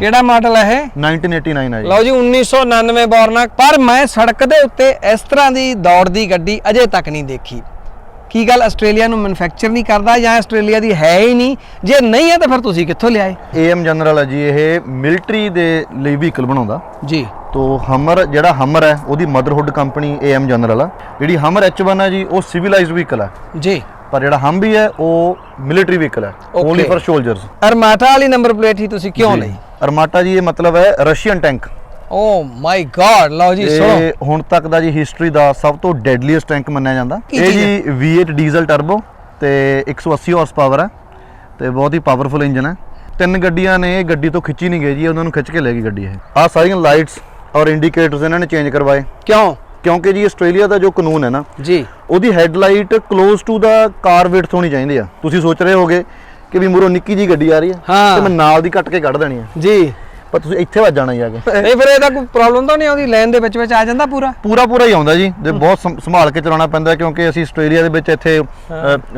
ਕਿਹੜਾ ਮਾਡਲ ਹੈ ਇਹ? 1989 ਹੈ ਜੀ। ਲਓ ਜੀ 1999 ਬੋਰਨਾ ਪਰ ਮੈਂ ਸੜਕ ਦੇ ਉੱਤੇ ਇਸ ਤਰ੍ਹਾਂ ਦੀ ਦੌੜਦੀ ਗੱਡੀ ਅਜੇ ਤੱਕ ਨਹੀਂ ਦੇਖੀ। ਕੀ ਗੱਲ ਆਸਟ੍ਰੇਲੀਆ ਨੂੰ ਮੈਨੂਫੈਕਚਰ ਨਹੀਂ ਕਰਦਾ ਜਾਂ ਆਸਟ੍ਰੇਲੀਆ ਦੀ ਹੈ ਹੀ ਨਹੀਂ? ਜੇ ਨਹੀਂ ਹੈ ਤਾਂ ਫਿਰ ਤੁਸੀਂ ਕਿੱਥੋਂ ਲਿਆਏ? ਏਐਮ ਜਨਰਲ ਹੈ ਜੀ ਇਹ ਮਿਲਟਰੀ ਦੇ ਲਈ ਵਹੀਕਲ ਬਣਾਉਂਦਾ। ਜੀ। ਤੋ ਹਮਰ ਜਿਹੜਾ ਹਮਰ ਹੈ ਉਹਦੀ ਮਦਰਹੁੱਡ ਕੰਪਨੀ ਏਐਮ ਜਨਰਲ ਆ। ਜਿਹੜੀ ਹਮਰ H1 ਹੈ ਜੀ ਉਹ ਸਿਵਲਾਈਜ਼ਡ ਵਹੀਕਲ ਹੈ ਜੀ। ਪਰ ਜਿਹੜਾ ਹਮ ਵੀ ਹੈ ਉਹ ਮਿਲਟਰੀ ਵਹੀਕਲ ਹੈ. ਓਨਲੀ ਫॉर ਸੋਲਜਰਸ ਅਰਮਾਟਾ ਵਾਲੀ ਨੰਬਰ ਪਲੇਟ ਹੀ ਤੁਸੀਂ ਕਿਉਂ ਲਈ? ਅਰਮਾਟਾ ਜੀ ਇਹ ਮਤਲਬ ਹੈ Russian tank. Oh my god ਲਓ ਜੀ ਸੁਣੋ। ਇਹ ਹੁਣ ਤੱਕ ਦਾ ਜੀ ਹਿਸਟਰੀ ਦਾ ਸਭ ਤੋਂ ਡੈਡਲੀਐਸਟ ਟੈਂਕ ਮੰਨਿਆ ਜਾਂਦਾ। ਇਹ ਜੀ V8 ਡੀਜ਼ਲ ਟਰਬੋ ਤੇ 180 ਹਾਰਸ ਪਾਵਰ ਹੈ ਤੇ ਬਹੁਤ ਹੀ ਪਾਵਰਫੁਲ ਇੰਜਨ ਹੈ। ਤਿੰਨ ਗੱਡੀਆਂ ਨੇ ਇਹ ਗੱਡੀ ਤੋਂ ਖਿੱਚੀ ਨਹੀਂ ਗਈ ਜੀ ਉਹਨਾਂ ਨੂੰ ਖਿੱਚ ਕੇ ਲੈ ਗਈ ਗੱਡੀ ਇਹ। ਆ ਸਾਰੀਆਂ ਲਾਈਟਸ ਔਰ ਇੰਡੀਕੇਟਰਸ ਇਹਨਾਂ ਨੇ ਚੇਂਜ ਕਰਵਾਏ। ਕਿਉਂ? ਕਿਉਂਕਿ ਜੀ ਆਸਟ੍ਰੇਲੀਆ ਦਾ ਜੋ ਕਾਨੂੰਨ ਹੈ ਨਾ ਜੀ। ਉਹਦੀ headlight close to the car width ਹੋਣੀ ਚਾਹੀਦੀ ਆ। ਤੁਸੀਂ ਸੋਚ ਰਹੇ ਹੋਗੇ ਕਿ ਵੀ ਮੂਰੋਂ ਨਿੱਕੀ ਜੀ ਗੱਡੀ ਆ ਰਹੀ ਹੈ ਹਾਂ। ਤੇ ਮੈਂ ਨਾਲ ਦੀ ਕੱਟ ਕੇ ਕੱਢ ਦੇਣੀ ਹੈ ਜੀ ਪਰ ਤੁਸੀਂ ਇੱਥੇ ਵੱਜ ਜਾਣਾ ਜਾ ਕੇ। ਨਹੀਂ ਫਿਰ ਇਹਦਾ ਕੋਈ ਪ੍ਰੋਬਲਮ ਤਾਂ ਨਹੀਂ ਆਉਂਦੀ? ਲਾਈਨ ਦੇ ਵਿੱਚ ਵਿੱਚ ਆ ਜਾਂਦਾ ਪੂਰਾ? ਪੂਰਾ ਪੂਰਾ ਹੀ ਆਉਂਦਾ ਜੀ। ਤੇ ਬਹੁਤ ਸੰਭ- ਸੰਭਾਲ ਕੇ ਚਲਾਉਣਾ ਪੈਂਦਾ ਕਿਉਂਕਿ ਅਸੀਂ ਆਸਟ੍ਰੇਲੀਆ ਦੇ ਵਿੱਚ ਇੱਥੇ you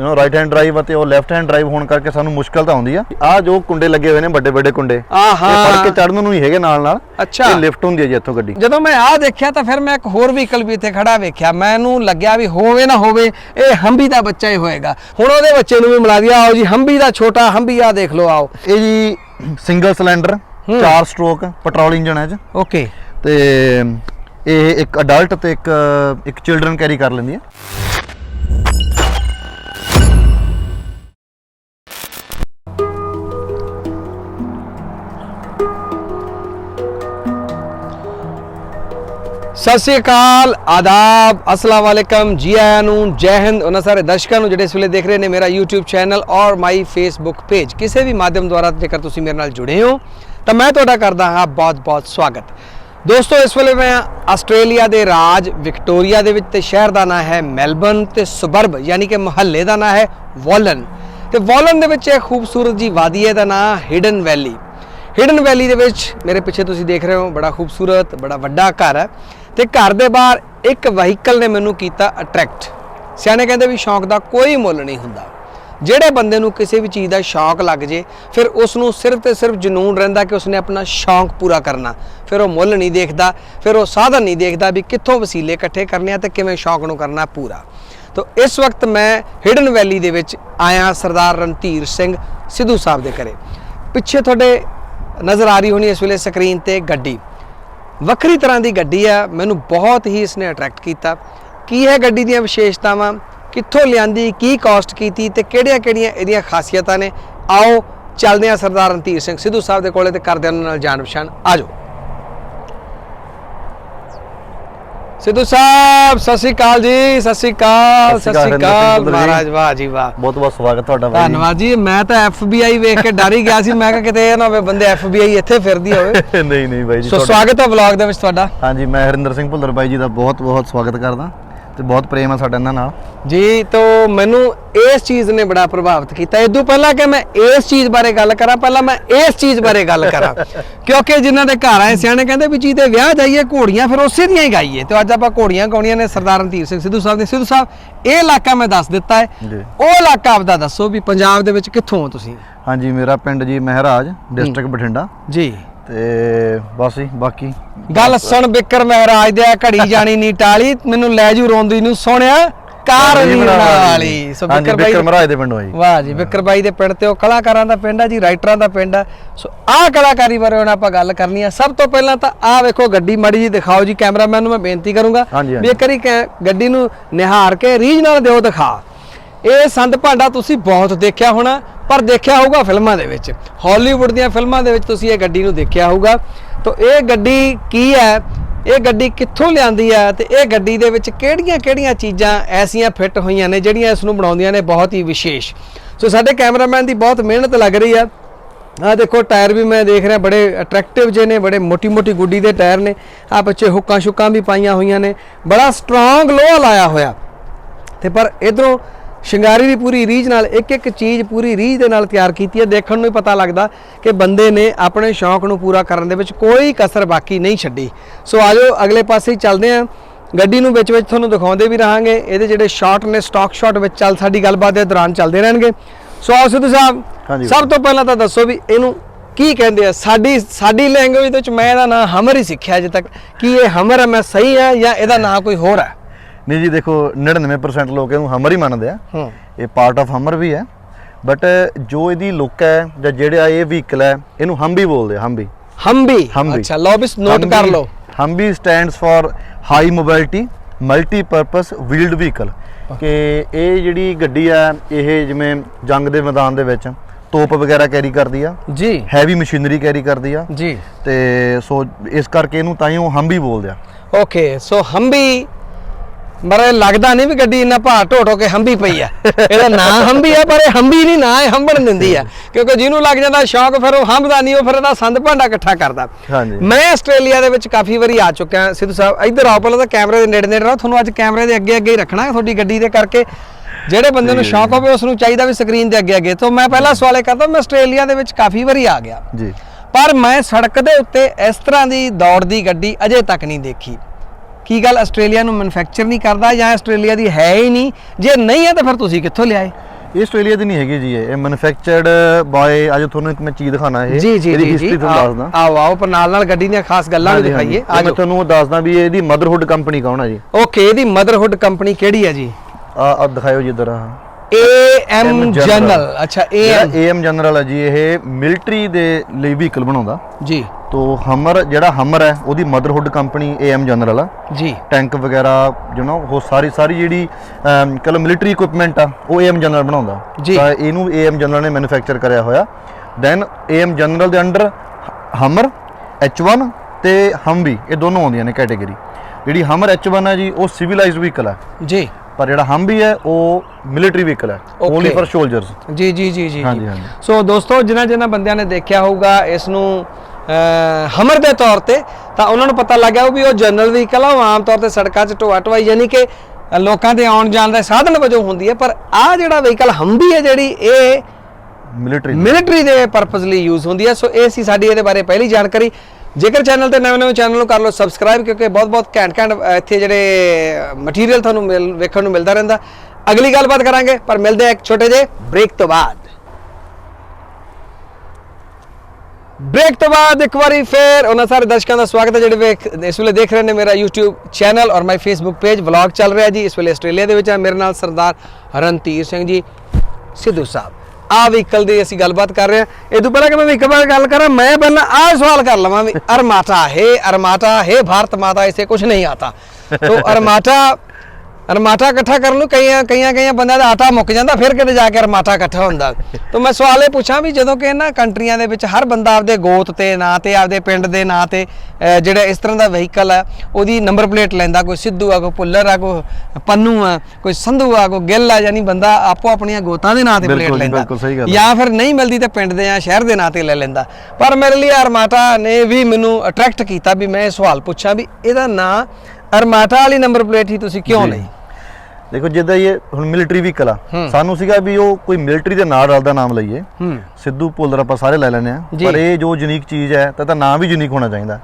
know right hand drive ਅਤੇ ਉਹ ਲੈਫਟ ਹੈਂਡ ਡਰਾਈਵ ਹੋਣ ਕਰਕੇ ਸਾਨੂੰ ਮੁਸ਼ਕਲ ਤਾਂ ਆਉਂਦੀ ਆ। ਆਹ ਜੋ ਕੁੰਡੇ ਲੱਗੇ ਹੋਏ ਨੇ ਵੱਡੇ ਵੱਡੇ ਕੁੰਡੇ। ਆਹਾ ਇਹ ਫੜ ਕੇ ਚੜਨ ਨੂੰ ਹੀ ਹੈਗੇ ਨਾਲ ਨਾਲ। ਅੱਛਾ। ਇਹ ਲਿਫਟ ਹੁੰਦੀ ਹੈ ਜੀ ਇੱਥੋਂ ਗੱਡੀ। ਜਦੋਂ ਮੈਂ ਆਹ ਦੇਖਿਆ ਤਾਂ ਫਿਰ ਮੈਂ ਇੱਕ ਹੋਰ ਵਹੀਕਲ ਵੀ ਇੱਥੇ ਖੜਾ ਵੇਖਿਆ। ਮੈਨੂੰ ਲੱਗਿਆ ਵੀ ਹੋਵੇ ਨਾ ਹੋਵੇ ਇਹ ਹੰਬੀ ਦਾ ਬੱਚਾ ਹੀ ਹੋਏਗਾ। ਹੁਣ ਉਹਦੇ ਬੱਚੇ ਨੂੰ ਵੀ ਮਿਲਾ ਦਿਆ। ਆਓ ਜੀ ਹੰਬੀ ਦਾ ਛੋਟਾ ਹੰਬੀ ਆ ਦੇਖ ਲਓ ਆਓ। ਇਹ ਜੀ ਸਿੰਗਲ ਸਿਲੰਡਰ ਚਾਰ ਸਟ੍ਰੋਕ ਪੈਟਰੋਲ ਇੰਜਨ ਹੈ ਜੀ ਓਕੇ। ਤੇ ਇਹ ਇੱਕ ਅਡਲਟ ਤੇ ਇੱਕ ਇੱਕ ਚਿਲਡਰਨ ਕੈਰੀ ਕਰ ਲੈਂਦੀ ਹੈ ਸਤਿ ਸ਼੍ਰੀ ਅਕਾਲ ਆਦਾਬ ਅਸਲਾਮ ਵਾਲੇਕਮ ਜੀ ਆਇਆਂ ਨੂੰ ਜੈ ਹਿੰਦ ਉਹਨਾਂ ਸਾਰੇ ਦਰਸ਼ਕਾਂ ਨੂੰ ਜਿਹੜੇ ਇਸ ਵੇਲੇ ਦੇਖ ਰਹੇ ਨੇ ਮੇਰਾ YouTube ਚੈਨਲ ਔਰ ਮਾਈ Facebook ਪੇਜ ਕਿਸੇ ਵੀ ਮਾਧਿਅਮ ਦੁਆਰਾ ਜੇਕਰ ਤੁਸੀਂ ਮੇਰੇ ਨਾਲ ਜੁੜੇ ਹੋ ਤਾਂ ਮੈਂ ਤੁਹਾਡਾ ਕਰਦਾ ਹਾਂ ਬਹੁਤ-ਬਹੁਤ ਸਵਾਗਤ। ਦੋਸਤੋ, ਇਸ ਵੇਲੇ ਮੈਂ ਆਸਟ੍ਰੇਲੀਆ ਦੇ ਰਾਜ, ਵਿਕਟੋਰੀਆ ਦੇ ਵਿੱਚ ਤੇ ਸ਼ਹਿਰ ਦਾ ਨਾਮ ਹੈ ਮੈਲਬਰਨ ਤੇ ਸੁਬਰਬ, ਯਾਨੀ ਕਿ ਮੁਹੱਲੇ ਦਾ ਨਾਮ ਹੈ ਵੋਲਨ। ਤੇ ਵੋਲਨ ਦੇ ਵਿੱਚ ਇੱਕ ਖੂਬਸੂਰਤ ਜੀ ਵਾਦੀ ਹੈ ਦਾ ਨਾਮ ਹਿਡਨ ਵੈਲੀ। ਹਿਡਨ ਵੈਲੀ ਦੇ ਵਿੱਚ ਮੇਰੇ ਪਿੱਛੇ ਤੁਸੀਂ ਦੇਖ ਰਹੇ ਹੋ, ਬੜਾ ਖੂਬਸੂਰਤ, ਬੜਾ ਵੱਡਾ ਘਰ ਹੈ। ਤੇ ਘਰ ਦੇ ਬਾਹਰ ਇੱਕ ਵਹੀਕਲ ਨੇ ਮੈਨੂੰ ਕੀਤਾ ਅਟਰੈਕਟ ਸਿਆਣੇ ਕਹਿੰਦੇ ਵੀ ਸ਼ੌਂਕ ਦਾ ਕੋਈ ਮੁੱਲ ਨਹੀਂ ਹੁੰਦਾ। ਜਿਹੜੇ ਬੰਦੇ ਨੂੰ ਕਿਸੇ ਵੀ ਚੀਜ਼ ਦਾ ਸ਼ੌਂਕ ਲੱਗ ਜੇ, ਫਿਰ ਉਸ ਨੂੰ ਸਿਰਫ ਤੇ ਸਿਰਫ ਜਨੂਨ ਰਹਿੰਦਾ ਕਿ ਉਸਨੇ ਆਪਣਾ ਸ਼ੌਂਕ ਪੂਰਾ ਕਰਨਾ। ਫਿਰ ਉਹ ਮੁੱਲ ਨਹੀਂ ਦੇਖਦਾ, ਫਿਰ ਉਹ ਸਾਧਨ ਨਹੀਂ ਦੇਖਦਾ ਵੀ ਕਿੱਥੋਂ ਵਸੀਲੇ ਇਕੱਠੇ ਕਰਨੇ ਆ ਤੇ ਕਿਵੇਂ ਸ਼ੌਂਕ ਨੂੰ ਕਰਨਾ ਪੂਰਾ। ਤੋ ਇਸ ਵਕਤ ਮੈਂ ਹਿਡਨ ਵੈਲੀ ਦੇ ਵਿੱਚ ਆਇਆ ਸਰਦਾਰ ਰਣਧੀਰ ਸਿੰਘ ਸਿੱਧੂ ਸਾਹਿਬ ਦੇ ਘਰੇ। ਪਿੱਛੇ ਤੁਹਾਡੇ ਨਜ਼ਰ ਆ ਰਹੀ ਹੋਣੀ ਇਸ ਵੇਲੇ ਸਕਰੀਨ ਤੇ ਗੱਡੀ। ਵੱਖਰੀ ਤਰ੍ਹਾਂ ਦੀ ਗੱਡੀ ਆ, ਮੈਨੂੰ ਬਹੁਤ ਹੀ ਇਸਨੇ ਅਟਰੈਕਟ ਕੀਤਾ। ਕੀ ਹੈ ਗੱਡੀ ਦੀਆਂ ਵਿਸ਼ੇਸ਼ਤਾਵਾਂ? ਕਿੱਥੋਂ ਲਿਆਂਦੀ ਕੀ ਕਾਸਟ ਕੀਤੀ ਤੇ ਕਿਹੜੀਆਂ-ਕਿਹੜੀਆਂ ਇਹਦੀਆਂ ਖਾਸੀਅਤਾਂ ਨੇ? ਆਓ ਚੱਲਦੇ ਹਾਂ ਸਰਦਾਰ ਰਣਧੀਰ ਸਿੰਘ ਸਿੱਧੂ ਸਾਹਿਬ ਦੇ ਕੋਲੇ ਤੇ ਕਰਦੇ ਉਹਨਾਂ ਨਾਲ ਜਾਣ ਪਛਾਣ। ਆਜੋ ਸਿੱਧੂ ਸਾਹਿਬ ਸਤਿ ਸ਼੍ਰੀ ਅਕਾਲ ਜੀ ਸਤਿ ਸ਼੍ਰੀ ਅਕਾਲ ਸਤਿ ਸ਼੍ਰੀ ਅਕਾਲ, ਮਹਾਰਾਜ ਵਾਹ ਜੀ ਵਾਹ। ਬਹੁਤ ਬਹੁਤ ਸਵਾਗਤ ਤੁਹਾਡਾ ਬਾਈ ਜੀ। ਧੰਨਵਾਦ ਜੀ। ਮੈਂ ਤਾਂ FBI ਵੇਖ ਕੇ ਡਰ ਹੀ ਗਿਆ ਸੀ। ਮੈਂ ਕਿਹਾ ਕਿਤੇ ਇਹ ਨਾ ਹੋਵੇ ਬੰਦੇ FBI ਇੱਥੇ ਫਿਰਦੀ ਹੋਵੇ। ਨਹੀਂ ਨਹੀਂ ਬਾਈ ਜੀ ਸੋ ਸਵਾਗਤ ਹੈ ਵਲੌਗ ਦੇ ਵਿੱਚ ਤੁਹਾਡਾ। ਹਾਂਜੀ ਮੈਂ ਹਰਿੰਦਰ ਸਿੰਘ ਭੁੱਲਰ ਬਾਈ ਜੀ ਦਾ ਬਹੁਤ ਬਹੁਤ ਸਵਾਗਤ ਕਰਦਾ। ਤੇ ਬਹੁਤ ਪ੍ਰੇਮ ਆ ਸਾਡਾ ਇਹਨਾਂ ਨਾਲ। ਜੀ ਤੋਂ ਮੈਨੂੰ ਇਸ ਚੀਜ਼ ਨੇ ਬੜਾ ਪ੍ਰਭਾਵਿਤ ਕੀਤਾ। ਇਦੋਂ ਪਹਿਲਾਂ ਕਿ ਮੈਂ ਇਸ ਚੀਜ਼ ਬਾਰੇ ਗੱਲ ਕਰਾਂ ਪਹਿਲਾਂ ਮੈਂ ਇਸ ਚੀਜ਼ ਬਾਰੇ ਗੱਲ ਕਰਾਂ। ਕਿਉਂਕਿ ਜਿਨ੍ਹਾਂ ਦੇ ਘਰ ਆਏ ਸਿਆਣੇ ਕਹਿੰਦੇ ਵੀ ਜੀ ਤੇ ਵਿਆਹ ਜਾਈਏ ਘੋੜੀਆਂ ਫਿਰ ਉਸੇ ਦੀਆਂ ਹੀ ਗਾਈਏ। ਤੇ ਅੱਜ ਆਪਾਂ ਘੋੜੀਆਂ ਗਾਉਣੀਆਂ ਨੇ ਸਰਦਾਰ ਰਣਧੀਰ ਸਿੰਘ ਸਿੱਧੂ ਸਾਹਿਬ ਦੇ ਸਿੱਧੂ ਸਾਹਿਬ ਇਹ ਇਲਾਕਾ ਮੈਂ ਦੱਸ ਦਿੱਤਾ ਹੈ। ਉਹ ਇਲਾਕਾ ਆਪਦਾ ਦੱਸੋ ਵੀ ਪੰਜਾਬ ਦੇ ਵਿੱਚ ਕਿੱਥੋਂ ਹੋ ਤੁਸੀਂ? ਹਾਂਜੀ ਮੇਰਾ ਪਿੰਡ ਜੀ ਮਹਿਰਾਜ ਡਿਸਟ੍ਰਿਕਟ ਬਠਿੰਡਾ। ਜੀ। ਤੇ ਬਸ ਜੀ ਬਾਕੀ ਗੱਲ ਸੁਣ ਬਿਕਰ ਮਹਾਰਾਜ ਦੇ ਘੜੀ ਜਾਣੀ ਨਹੀਂ ਟਾਲੀ ਮੈਨੂੰ ਲੈ ਜੂ ਰੋਂਦੀ ਨੂੰ ਸੋਹਣਿਆ ਕਾਰ ਬਣਾ ਵਾਲੀ ਸੋ ਬਿਕਰ ਬਾਈ ਬਿਕਰ ਮਹਾਰਾਜ ਦੇ ਪਿੰਡੋਂ ਜੀ। ਵਾਹ ਜੀ ਵਿਕਰ ਬਾਈ ਦੇ ਪਿੰਡ ਤੇ ਉਹ ਕਲਾਕਾਰਾਂ ਦਾ ਪਿੰਡ ਆ ਜੀ ਰਾਈਟਰਾਂ ਦਾ ਪਿੰਡ ਆ। ਸੋ ਆਹ ਕਲਾਕਾਰੀ ਬਾਰੇ ਹੁਣ ਆਪਾਂ ਗੱਲ ਕਰਨੀ ਆ। ਸਭ ਤੋਂ ਪਹਿਲਾਂ ਤਾਂ ਆਹ ਵੇਖੋ ਗੱਡੀ ਮਾੜੀ ਜੀ ਦਿਖਾਓ ਜੀ ਕੈਮਰਾਮੈਨ ਨੂੰ ਮੈਂ ਬੇਨਤੀ ਕਰੂੰਗਾ। ਵੀ। ਇੱਕ ਵਾਰੀ ਗੱਡੀ ਨੂੰ ਨਿਹਾਰ ਕੇ ਰੀਝ ਨਾਲ ਦਿਓ ਦਿਖਾ। ਇਹ ਸੰਦ ਭਾਂਡਾ ਤੁਸੀਂ ਬਹੁਤ ਦੇਖਿਆ ਹੋਣਾ। ਪਰ ਦੇਖਿਆ ਹੋਊਗਾ ਫਿਲਮਾਂ ਦੇ ਵਿੱਚ। ਹਾਲੀਵੁੱਡ ਦੀਆਂ ਫਿਲਮਾਂ ਦੇ ਵਿੱਚ ਤੁਸੀਂ ਇਹ ਗੱਡੀ ਨੂੰ ਦੇਖਿਆ ਹੋਊਗਾ। ਤਾਂ ਇਹ ਗੱਡੀ ਕੀ ਹੈ? ਇਹ ਗੱਡੀ ਕਿੱਥੋਂ ਲਿਆਂਦੀ ਆ ਤੇ ਇਹ ਗੱਡੀ ਦੇ ਵਿੱਚ ਕਿਹੜੀਆਂ-ਕਿਹੜੀਆਂ ਚੀਜ਼ਾਂ ਐਸੀਆਂ ਫਿੱਟ ਹੋਈਆਂ ਨੇ ਜਿਹੜੀਆਂ ਇਸ ਨੂੰ ਬਣਾਉਂਦੀਆਂ ਨੇ ਬਹੁਤ ਹੀ ਵਿਸ਼ੇਸ਼। ਸੋ ਸਾਡੇ ਕੈਮਰਾਮੈਨ ਦੀ ਬਹੁਤ ਮਿਹਨਤ ਲੱਗ ਰਹੀ ਆ ਆ ਦੇਖੋ, ਟਾਇਰ ਵੀ ਮੈਂ ਦੇਖ ਰਿਹਾ, ਬੜੇ ਅਟਰੈਕਟਿਵ ਜੇ ਨੇ, ਬੜੇ ਮੋਟੀ ਮੋਟੀ ਗੁੱਡੀ ਦੇ ਟਾਇਰ ਨੇ। ਆ ਬੱਚੇ ਹੁੱਕਾਂ ਸ਼ੁੱਕਾਂ ਵੀ ਪਾਈਆਂ ਹੋਈਆਂ ਨੇ। ਬੜਾ ਸਟਰੋਂਗ ਲੋਹਾ ਲਾਇਆ ਹੋਇਆ। ਤੇ ਪਰ ਇਧਰੋਂ ਸ਼ਿੰਗਾਰੀ ਦੀ ਪੂਰੀ ਰੀਝ ਨਾਲ ਇੱਕ ਇੱਕ ਚੀਜ਼ ਪੂਰੀ ਰੀਝ ਦੇ ਨਾਲ ਤਿਆਰ ਕੀਤੀ ਹੈ। ਦੇਖਣ ਨੂੰ ਹੀ ਪਤਾ ਲੱਗਦਾ ਕਿ ਬੰਦੇ ਨੇ ਆਪਣੇ ਸ਼ੌਂਕ ਨੂੰ ਪੂਰਾ ਕਰਨ ਦੇ ਵਿੱਚ ਕੋਈ ਕਸਰ ਬਾਕੀ ਨਹੀਂ ਛੱਡੀ। ਸੋ ਆਜੋ ਅਗਲੇ ਪਾਸੇ ਹੀ ਚੱਲਦੇ ਆਂ ਗੱਡੀ ਨੂੰ ਵਿੱਚ ਵਿੱਚ ਤੁਹਾਨੂੰ ਦਿਖਾਉਂਦੇ ਵੀ ਰਹਾਂਗੇ। ਇਹਦੇ ਜਿਹੜੇ ਸ਼ਾਟ ਨੇ ਸਟਾਕ ਸ਼ਾਟ ਵਿੱਚ ਚੱਲ ਸਾਡੀ ਗੱਲਬਾਤ ਦੇ ਦੌਰਾਨ ਚੱਲਦੇ ਰਹਿਣਗੇ। ਸੋ ਆਓ ਸਿੱਧੂ ਸਾਹਿਬ। ਸਭ ਤੋਂ ਪਹਿਲਾਂ ਤਾਂ ਦੱਸੋ ਵੀ ਇਹਨੂੰ ਕੀ ਕਹਿੰਦੇ ਆ? ਸਾਡੀ ਸਾਡੀ ਲੈਂਗੁਏਜ ਦੇ ਵਿੱਚ ਮੈਂ ਇਹਦਾ ਨਾਂ ਹਮਰ ਹੀ ਸਿੱਖਿਆ ਅਜੇ ਤੱਕ। ਕੀ ਇਹ ਹਮਰ ਹੈ ਮੈਂ ਸਹੀ ਹੈ ਜਾਂ ਇਹਦਾ ਨਾਂ ਕੋਈ ਹੋਰ ਹੈ? ਨਹੀਂ ਜੀ ਦੇਖੋ 99% ਲੋਕ ਇਹਨੂੰ ਹਮਰ ਹੀ ਮੰਨਦੇ ਆ। ਹੂੰ। ਇਹ ਪਾਰਟ ਆਫ ਹਮਰ ਵੀ ਹੈ। ਬਟ ਜੋ ਇਹਦੀ ਲੁੱਕ ਹੈ ਜਾਂ ਜਿਹੜਾ ਇਹ ਵਹੀਕਲ ਹੈ ਇਹਨੂੰ ਹੰਬੀ ਬੋਲਦੇ ਆ ਹੰਬੀ। ਹੰਬੀ? ਅੱਛਾ ਲਓ ਵੀ ਨੋਟ ਕਰ ਲਓ। Humvee stands for high mobility multi purpose wheeled vehicle ਕਿ ਇਹ ਜਿਹੜੀ ਗੱਡੀ ਆ ਇਹ ਜਿਵੇਂ ਜੰਗ ਦੇ ਮੈਦਾਨ ਦੇ ਵਿੱਚ ਤੋਪ ਵਗੈਰਾ ਕੈਰੀ ਕਰਦੀ ਆ। ਜੀ। ਹੈਵੀ ਮਸ਼ੀਨਰੀ ਕੈਰੀ ਕਰਦੀ ਆ। ਜੀ। ਤੇ ਸੋ ਇਸ ਕਰਕੇ ਇਹਨੂੰ ਤਾਂ ਹੀ ਉਹ ਹੰਬੀ ਬੋਲਦੇ ਆ। ਓਕੇ ਸੋ ਹੰਬੀ ਮਰੇ ਲੱਗਦਾ ਨਹੀਂ ਵੀ ਗੱਡੀ ਇੰਨਾ ਭਾਰ ਢੋ ਢੋ ਕੇ ਹੰਬੀ ਪਈ ਆ। ਇਹਦਾ ਨਾਂ ਹੰਬੀ ਆ ਪਰ ਇਹ ਹੰਬੀ ਨਹੀਂ ਨਾ ਇਹ ਹੰਬਣ ਦਿੰਦੀ ਆ। ਕਿਉਂਕਿ ਜਿਹਨੂੰ ਲੱਗ ਜਾਂਦਾ ਸ਼ੌਕ ਫਿਰ ਉਹ ਹੰਬਦਾ ਨਹੀਂ ਉਹ ਫਿਰ ਇਹਦਾ ਸੰਦ ਭਾਂਡਾ ਇਕੱਠਾ ਕਰਦਾ। ਮੈਂ ਆਸਟ੍ਰੇਲੀਆ ਦੇ ਵਿੱਚ ਕਾਫੀ ਵਾਰੀ ਆ ਚੁੱਕਿਆ ਹਾਂ। ਸਿੱਧੂ ਸਾਹਿਬ ਇੱਧਰ ਆਓ ਪਹਿਲਾਂ ਤਾਂ ਕੈਮਰੇ ਦੇ ਨੇੜੇ ਨੇੜੇ ਰਹੋ ਤੁਹਾਨੂੰ ਅੱਜ ਕੈਮਰੇ ਦੇ ਅੱਗੇ ਅੱਗੇ ਹੀ ਰੱਖਣਾ ਤੁਹਾਡੀ ਗੱਡੀ ਦੇ ਕਰਕੇ। ਜਿਹੜੇ ਬੰਦੇ ਨੂੰ ਸ਼ੌਕ ਹੋਵੇ ਉਸ ਨੂੰ ਚਾਹੀਦਾ ਵੀ ਸਕਰੀਨ ਦੇ ਅੱਗੇ ਅੱਗੇ ਤੋਂ ਮੈਂ ਪਹਿਲਾ ਸਵਾਲ ਇਹ ਕਰਦਾ ਮੈਂ ਆਸਟ੍ਰੇਲੀਆ ਦੇ ਵਿੱਚ ਕਾਫੀ ਵਾਰੀ ਆ ਗਿਆ। ਜੀ। ਪਰ ਮੈਂ ਸੜਕ ਦੇ ਉੱਤੇ ਇਸ ਤਰ੍ਹਾਂ ਦੀ ਦੌੜਦੀ ਗੱਡੀ ਅਜੇ ਤੱਕ ਨਹੀਂ ਦੇਖੀ। ਕੀ ਗੱਲ ਆਸਟ੍ਰੇਲੀਆ ਨੂੰ ਮੈਨੂਫੈਕਚਰ ਨਹੀਂ ਕਰਦਾ ਜਾਂ ਆਸਟ੍ਰੇਲੀਆ ਦੀ ਹੈ ਹੀ ਨਹੀਂ? ਜੇ ਨਹੀਂ ਹੈ ਤਾਂ ਫਿਰ ਤੁਸੀਂ ਕਿੱਥੋਂ ਲਿਆਏ? ਇਹ ਆਸਟ੍ਰੇਲੀਆ ਦੀ ਨਹੀਂ ਹੈਗੀ ਜੀ ਇਹ। ਮੈਨੂਫੈਕਚਰਡ ਬਾਏ ਅੱਜ ਤੁਹਾਨੂੰ ਇੱਕ ਮੈਂ ਚੀਜ਼ ਦਿਖਾਣਾ ਇਹ। ਜੀ ਜੀ ਇਹਦੀ ਹਿਸਟਰੀ ਤੁਹਾਨੂੰ ਦੱਸਦਾ ਆਓ ਆਓ ਪਰ ਨਾਲ ਨਾਲ ਗੱਡੀ ਦੀਆਂ ਖਾਸ ਗੱਲਾਂ ਵੀ। ਦਿਖਾਈਏ। ਆ ਮੈਂ ਤੁਹਾਨੂੰ ਉਹ ਦੱਸਦਾ ਵੀ ਇਹਦੀ ਮਦਰਹੁੱਡ ਕੰਪਨੀ ਕੌਣ ਹੈ ਜੀ? ਓਕੇ ਇਹਦੀ ਮਦਰਹੁੱਡ ਕੰਪਨੀ ਕਿਹੜੀ ਹੈ ਜੀ? ਆ ਆ ਦਿਖਾਇਓ ਜੀ ਇਧਰ। ਆ ਏ ਐਮ M ਜਨਰਲ। ਅੱਛਾ ਏ ਜਿਹੜਾ ਐਮ ਏਐਮ ਜਨਰਲ ਹੈ ਜੀ ਇਹ ਮਿਲਟਰੀ ਦੇ ਲਈ ਵਹੀਕਲ ਬਣਾਉਂਦਾ। ਜੀ। ਤੋ ਹਮਰ ਜਿਹੜਾ ਹਮਰ ਹੈ ਉਹਦੀ ਮਦਰਹੁੱਡ ਕੰਪਨੀ ਏਐਮ ਜਨਰਲ ਆ। ਜੀ। ਟੈਂਕ ਵਗੈਰਾ ਯੂ نو ਉਹ ਸਾਰੀ ਸਾਰੀ ਜਿਹੜੀ ਕਲ ਮਿਲਟਰੀ ਇਕਵਿਪਮੈਂਟ ਆ ਉਹ ਏਐਮ ਜਨਰਲ ਬਣਾਉਂਦਾ। ਜੀ। ਤਾਂ ਇਹਨੂੰ ਏਐਮ ਜਨਰਲ ਨੇ ਮੈਨੂਫੈਕਚਰ ਕਰਿਆ ਹੋਇਆ। ਦੈਨ ਏਐਮ ਜਨਰਲ ਦੇ ਅੰਡਰ ਹਮਰ H1 ਤੇ ਹਮਵੀ ਇਹ ਦੋਨੋਂ ਆਉਂਦੀਆਂ ਨੇ ਕੈਟਾਗਰੀ ਜਿਹੜੀ ਹਮਰ H1 ਹੈ ਜੀ ਉਹ ਸਿਵਲਾਈਜ਼ਡ ਵਹੀਕਲ ਹੈ ਜੀ। ਪਰ ਜਿਹੜਾ ਹਮਵੀ ਹੈ ਉਹ ਮਿਲਟਰੀ ਵਹੀਕਲ ਹੈ. ਓਨਲੀ ਫॉर ਸੋਲਜਰਸ ਜੀ ਜੀ ਜੀ ਜੀ ਹਾਂਜੀ। ਹਾਂਜੀ। ਸੋ ਦੋਸਤੋ ਜਿਨ੍ਹਾਂ ਜਿਨ੍ਹਾਂ ਬੰਦਿਆਂ ਨੇ ਦੇਖਿਆ ਹੋਊਗਾ ਇਸ ਨੂੰ ਹਮਰ ਦੇ ਤੌਰ ਤੇ ਤਾਂ ਉਹਨਾਂ ਨੂੰ ਪਤਾ ਲੱਗਿਆ ਵੀ ਉਹ ਜਨਰਲ ਵਹੀਕਲ ਆ ਉਹ ਆਮ ਤੌਰ ਤੇ ਸੜਕਾਂ 'ਚ ਢੋਆ ਢਵਾਈ ਯਾਨੀ ਕਿ ਲੋਕਾਂ ਦੇ ਆਉਣ ਜਾਣ ਦਾ ਸਾਧਨ ਵਜੋਂ ਹੁੰਦੀ ਹੈ ਪਰ ਆ ਜਿਹੜਾ ਵਹੀਕਲ ਹੰਬੀ ਹੈ ਜਿਹੜੀ ਇਹ ਮਿਲਟਰੀ ਮਿਲਟਰੀ ਦੇ ਪਰਪਸ ਲਈ ਯੂਜ਼ ਹੁੰਦੀ ਹੈ ਸੋ ਇਹ ਸੀ ਸਾਡੀ ਇਹਦੇ ਬਾਰੇ ਪਹਿਲੀ ਜਾਣਕਾਰੀ ਜੇਕਰ ਚੈਨਲ ਤੇ ਨਵੇਂ ਨਵੇਂ ਚੈਨਲ ਨੂੰ ਕਰ ਲਓ ਸਬਸਕ੍ਰਾਈਬ ਕਿਉਂਕਿ ਬਹੁਤ ਬਹੁਤ ਘੈਂਟ ਘੈਂਟ ਇੱਥੇ ਜਿਹੜੇ ਮਟੀਰੀਅਲ ਤੁਹਾਨੂੰ ਮਿਲ, ਵੇਖਣ ਨੂੰ ਮਿਲਦਾ ਰਹਿੰਦਾ। ਅਗਲੀ ਗੱਲਬਾਤ ਕਰਾਂਗੇ, ਪਰ ਮਿਲਦੇ ਆ ਇੱਕ ਛੋਟੇ ਜਿਹੇ ਬ੍ਰੇਕ ਤੋਂ ਬਾਅਦ। ਬ੍ਰੇਕ ਤੋਂ ਬਾਅਦ ਇੱਕ ਵਾਰੀ ਫੇਰ ਉਹਨਾਂ ਸਾਰੇ ਦਰਸ਼ਕਾਂ ਦਾ ਸਵਾਗਤ ਹੈ, ਜਿਹੜੇ ਵੇਖ, ਇਸ ਵੇਲੇ ਦੇਖ ਰਹੇ ਨੇ ਮੇਰਾ YouTube ਚੈਨਲ ਔਰ ਮਾਈ Facebook ਪੇਜ ਵਲੌਗ ਚੱਲ ਰਿਹਾ ਜੀ। ਇਸ ਵੇਲੇ ਆਸਟ੍ਰੇਲੀਆ ਦੇ ਵਿੱਚ ਆ ਮੇਰੇ ਨਾਲ ਸਰਦਾਰ ਰਣਧੀਰ ਸਿੰਘ ਜੀ, ਸਿੱਧੂ ਸਾਹਿਬ। ਆ ਵਹੀਕਲ ਦੀ ਅਸੀਂ ਗੱਲਬਾਤ ਕਰ ਰਹੇ ਹਾਂ। ਇਹ ਤੋਂ ਪਹਿਲਾਂ ਕਿ ਮੈਂ ਵਹੀਕਲ ਬਾਰੇ ਗੱਲ ਕਰਾਂ, ਮੈਂ ਪਹਿਲਾਂ ਆਹ ਸਵਾਲ ਕਰ ਲਵਾਂ ਵੀ ਅਰਮਾਟਾ, ਹੈ ਅਰਮਾਟਾ, ਹੈ ਭਾਰਤ ਮਾਤਾ ਇਸੇ ਕੁਝ ਨਹੀਂ ਆਤਾ। ਤੋ ਅਰਮਾਟਾ ਅਰਮਾਟਾ ਇਕੱਠਾ ਕਰਨ ਨੂੰ ਕਈਆਂ ਕਈਆਂ ਕਈਆਂ ਬੰਦਿਆਂ ਦਾ ਆਟਾ ਮੁੱਕ ਜਾਂਦਾ ਫਿਰ ਕਿਤੇ ਜਾ ਕੇ ਅਰਮਾਟਾ ਇਕੱਠਾ ਹੁੰਦਾ ਤਾਂ ਮੈਂ ਸਵਾਲ ਇਹ ਪੁੱਛਾਂ ਵੀ ਜਦੋਂ ਕਿ ਇਹਨਾਂ ਕੰਟਰੀਆਂ ਦੇ ਵਿੱਚ ਹਰ ਬੰਦਾ ਆਪਦੇ ਗੋਤ ਤੇ ਨਾਂ ਤੇ ਆਪਦੇ ਪਿੰਡ ਦੇ ਨਾਂ ਤੇ ਜਿਹੜਾ ਇਸ ਤਰ੍ਹਾਂ ਦਾ ਵਹੀਕਲ ਹੈ ਉਹਦੀ ਨੰਬਰ ਪਲੇਟ ਲੈਂਦਾ ਕੋਈ ਸਿੱਧੂ ਆ ਕੋਈ ਭੁੱਲਰ ਆ ਕੋਈ ਪੰਨੂ ਆ ਕੋਈ ਸੰਧੂ ਆ ਕੋਈ ਗਿੱਲ ਆ ਯਾਨੀ ਬੰਦਾ ਆਪੋ ਆਪਣੀਆਂ ਗੋਤਾਂ ਦੇ ਨਾਂ ਤੇ ਪਲੇਟ ਲੈਂਦਾ। ਜਾਂ ਫਿਰ ਨਹੀਂ ਮਿਲਦੀ ਤੇ ਪਿੰਡ ਦੇ ਜਾਂ ਸ਼ਹਿਰ ਦੇ ਨਾਂ ਤੇ ਲੈ ਲੈਂਦਾ ਪਰ ਮੇਰੇ ਲਈ ਅਰਮਾਟਾ ਨੇ ਵੀ ਮੈਨੂੰ ਅਟਰੈਕਟ ਕੀਤਾ ਵੀ ਮੈਂ ਇਹ ਸਵਾਲ ਪੁੱਛਾਂ ਵੀ ਇਹਦਾ ਨਾਂ ਅਰਮਾਟਾ ਵਾਲੀ ਨੰਬਰ ਪਲੇਟ ਹੀ ਤੁਸੀਂ ਕਿਉਂ। ਲਈ ਦੇਖੋ ਜਿੱਦਾਂ ਇਹ ਹੁਣ ਮਿਲਟਰੀ ਵਹੀਕਲ ਆ। ਸਾਨੂੰ ਸੀਗਾ ਵੀ ਉਹ ਕੋਈ ਮਿਲਟਰੀ ਦੇ ਨਾਲ ਰਲਦਾ ਨਾਮ ਲਈਏ। ਸਿੱਧੂ ਪੁੱਲਰ ਆਪਾਂ ਸਾਰੇ ਲੈ ਲੈਂਦੇ ਆ। ਪਰ ਇਹ ਜੋ ਯੂਨੀਕ ਚੀਜ਼ ਹੈ ਤਾਂ ਤਾਂ ਨਾਮ ਵੀ ਯੂਨੀਕ ਹੋਣਾ ਚਾਹੀਦਾ।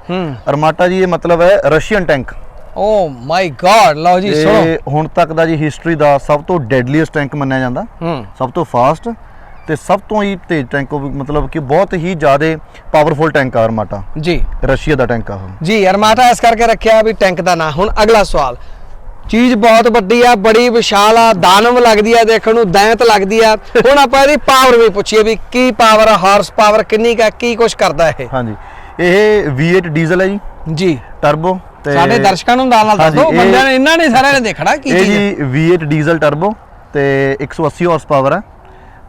ਅਰਮਾਟਾ ਜੀ ਇਹ ਮਤਲਬ ਹੈ Russian tank. Oh my god ਲਓ ਜੀ ਸੁਣੋ। ਇਹ ਹੁਣ ਤੱਕ ਦਾ ਜੀ ਹਿਸਟਰੀ ਦਾ ਸਭ ਤੋਂ ਡੈਡਲੀਐਸਟ ਟੈਂਕ ਮੰਨਿਆ ਜਾਂਦਾ। ਸਭ ਤੋਂ ਫਾਸਟ ਤੇ ਸਭ ਤੋਂ ਹੀ ਤੇਜ਼ ਟੈਂਕ ਮਤਲਬ ਕਿ ਬਹੁਤ ਹੀ ਜ਼ਿਆਦਾ ਪਾਵਰਫੁਲ ਟੈਂਕ ਆ ਅਰਮਾਟਾ। ਜੀ। ਰਸ਼ੀਆ ਦਾ ਟੈਂਕ ਆ ਜੀ ਅਰਮਾਟਾ ਇਸ ਕਰਕੇ ਰੱਖਿਆ ਵੀ ਟੈਂਕ ਦਾ ਨਾਂ। ਹੁਣ ਅਗਲਾ ਸਵਾਲ। ਚੀਜ਼ ਬਹੁਤ ਵੱਡੀ ਆ ਬੜੀ ਵਿਸ਼ਾਲ ਆ ਦਾਨਵ ਲੱਗਦੀ ਆ ਦੇਖਣ ਨੂੰ ਦੈਂਤ ਲੱਗਦੀ ਆ। ਹੁਣ ਆਪਾਂ ਇਹਦੀ ਪਾਵਰ ਵੀ ਪੁੱਛੀਏ ਵੀ ਕੀ ਪਾਵਰ ਆ ਹਾਰਸ ਪਾਵਰ ਕਿੰਨੀ ਕਾ ਕੀ ਕੁਝ ਕਰਦਾ ਇਹ? ਹਾਂਜੀ। ਇਹ V8 ਡੀਜ਼ਲ ਹੈ ਜੀ। ਜੀ। ਟਰਬੋ ਤੇ ਸਾਡੇ ਦਰਸ਼ਕਾਂ ਨੂੰ ਨਾਲ ਨਾਲ ਦੱਸੋ ਇਹ- ਬੰਦਿਆਂ ਨੇ ਇਹਨਾਂ ਨੇ ਸਾਰਿਆਂ ਨੇ ਦੇਖਣਾ ਕੀ ਇਹ ਚੀਜ਼ ਹੈ ਜੀ V8 ਡੀਜ਼ਲ ਟਰਬੋ ਤੇ 180 ਹਾਰਸ ਪਾਵਰ ਹੈ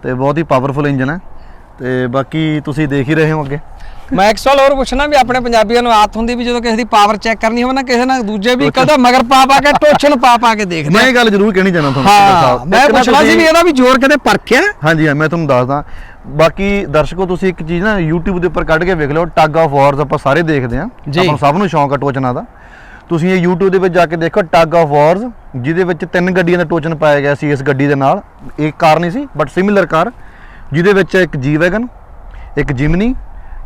ਤੇ ਬਹੁਤ ਹੀ ਪਾਵਰਫੁਲ ਇੰਜਨ ਹੈ ਤੇ ਬਾਕੀ ਤੁਸੀਂ ਦੇਖ ਹੀ ਰਹੇ ਹੋ ਅੱਗੇ। ਮੈਂ ਇੱਕ ਸਵਾਲ ਹੋਰ ਪੁੱਛਣਾ ਵੀ ਆਪਣੇ ਪੰਜਾਬੀਆਂ ਨੂੰ ਆਦਤ ਹੁੰਦੀ ਵੀ ਜਦੋਂ ਕਿਸੇ ਦੀ ਪਾਵਰ ਚੈੱਕ ਕਰਨੀ ਹੋਵੇ ਨਾ ਕਿਸੇ ਨਾਲ ਦੂਜੇ ਵੀ ਕਦਾ ਮਗਰ ਪਾ ਪਾ ਕੇ ਟੋਚਨ ਪਾ ਪਾ ਕੇ ਦੇਖਦੇ ਮੈਂ। ਇਹ ਗੱਲ ਜ਼ਰੂਰ ਕਹਿਣੀ ਚਾਹੁੰਦਾ ਤੁਹਾਨੂੰ ਹਾਂ ਸਾਹਿਬ। ਮੈਂ ਪੁੱਛਣਾ ਸੀ ਵੀ ਇਹਦਾ ਵੀ ਜ਼ੋਰ ਕਦੇ ਪਰਖਿਆ ਹਾਂਜੀ ਹਾਂ ਮੈਂ ਤੁਹਾਨੂੰ ਦੱਸਦਾ ਬਾਕੀ ਦਰਸ਼ਕੋ ਤੁਸੀਂ ਇੱਕ ਚੀਜ਼ ਨਾ YouTube ਦੇ ਉੱਪਰ ਕੱਢ ਕੇ ਵੇਖ ਲਓ ਟੱਗ ਆਫ ਵਾਰਸ ਆਪਾਂ ਸਾਰੇ ਦੇਖਦੇ ਆ। ਆਪਾਂ ਸਭ ਨੂੰ ਸ਼ੌਂਕ ਆ ਟੋਚਨਾਂ ਦਾ ਤੁਸੀਂ ਇਹ YouTube ਦੇ ਵਿੱਚ ਜਾ ਕੇ ਦੇਖੋ ਟੱਗ ਆਫ ਵਾਰਸ ਜਿਹਦੇ ਵਿੱਚ ਤਿੰਨ ਗੱਡੀਆਂ ਦਾ ਟੋਚਨ ਪਾਇਆ ਗਿਆ ਸੀ ਇਸ ਗੱਡੀ ਦੇ ਨਾਲ ਇੱਕ ਕਾਰ ਨਹੀਂ ਸੀ ਬਟ ਸਿਮਿਲਰ ਕਾਰ ਜਿਹਦੇ ਵਿੱਚ ਇੱਕ ਜੀ ਵੈਗਨ ਇੱਕ ਜਿਮਨੀ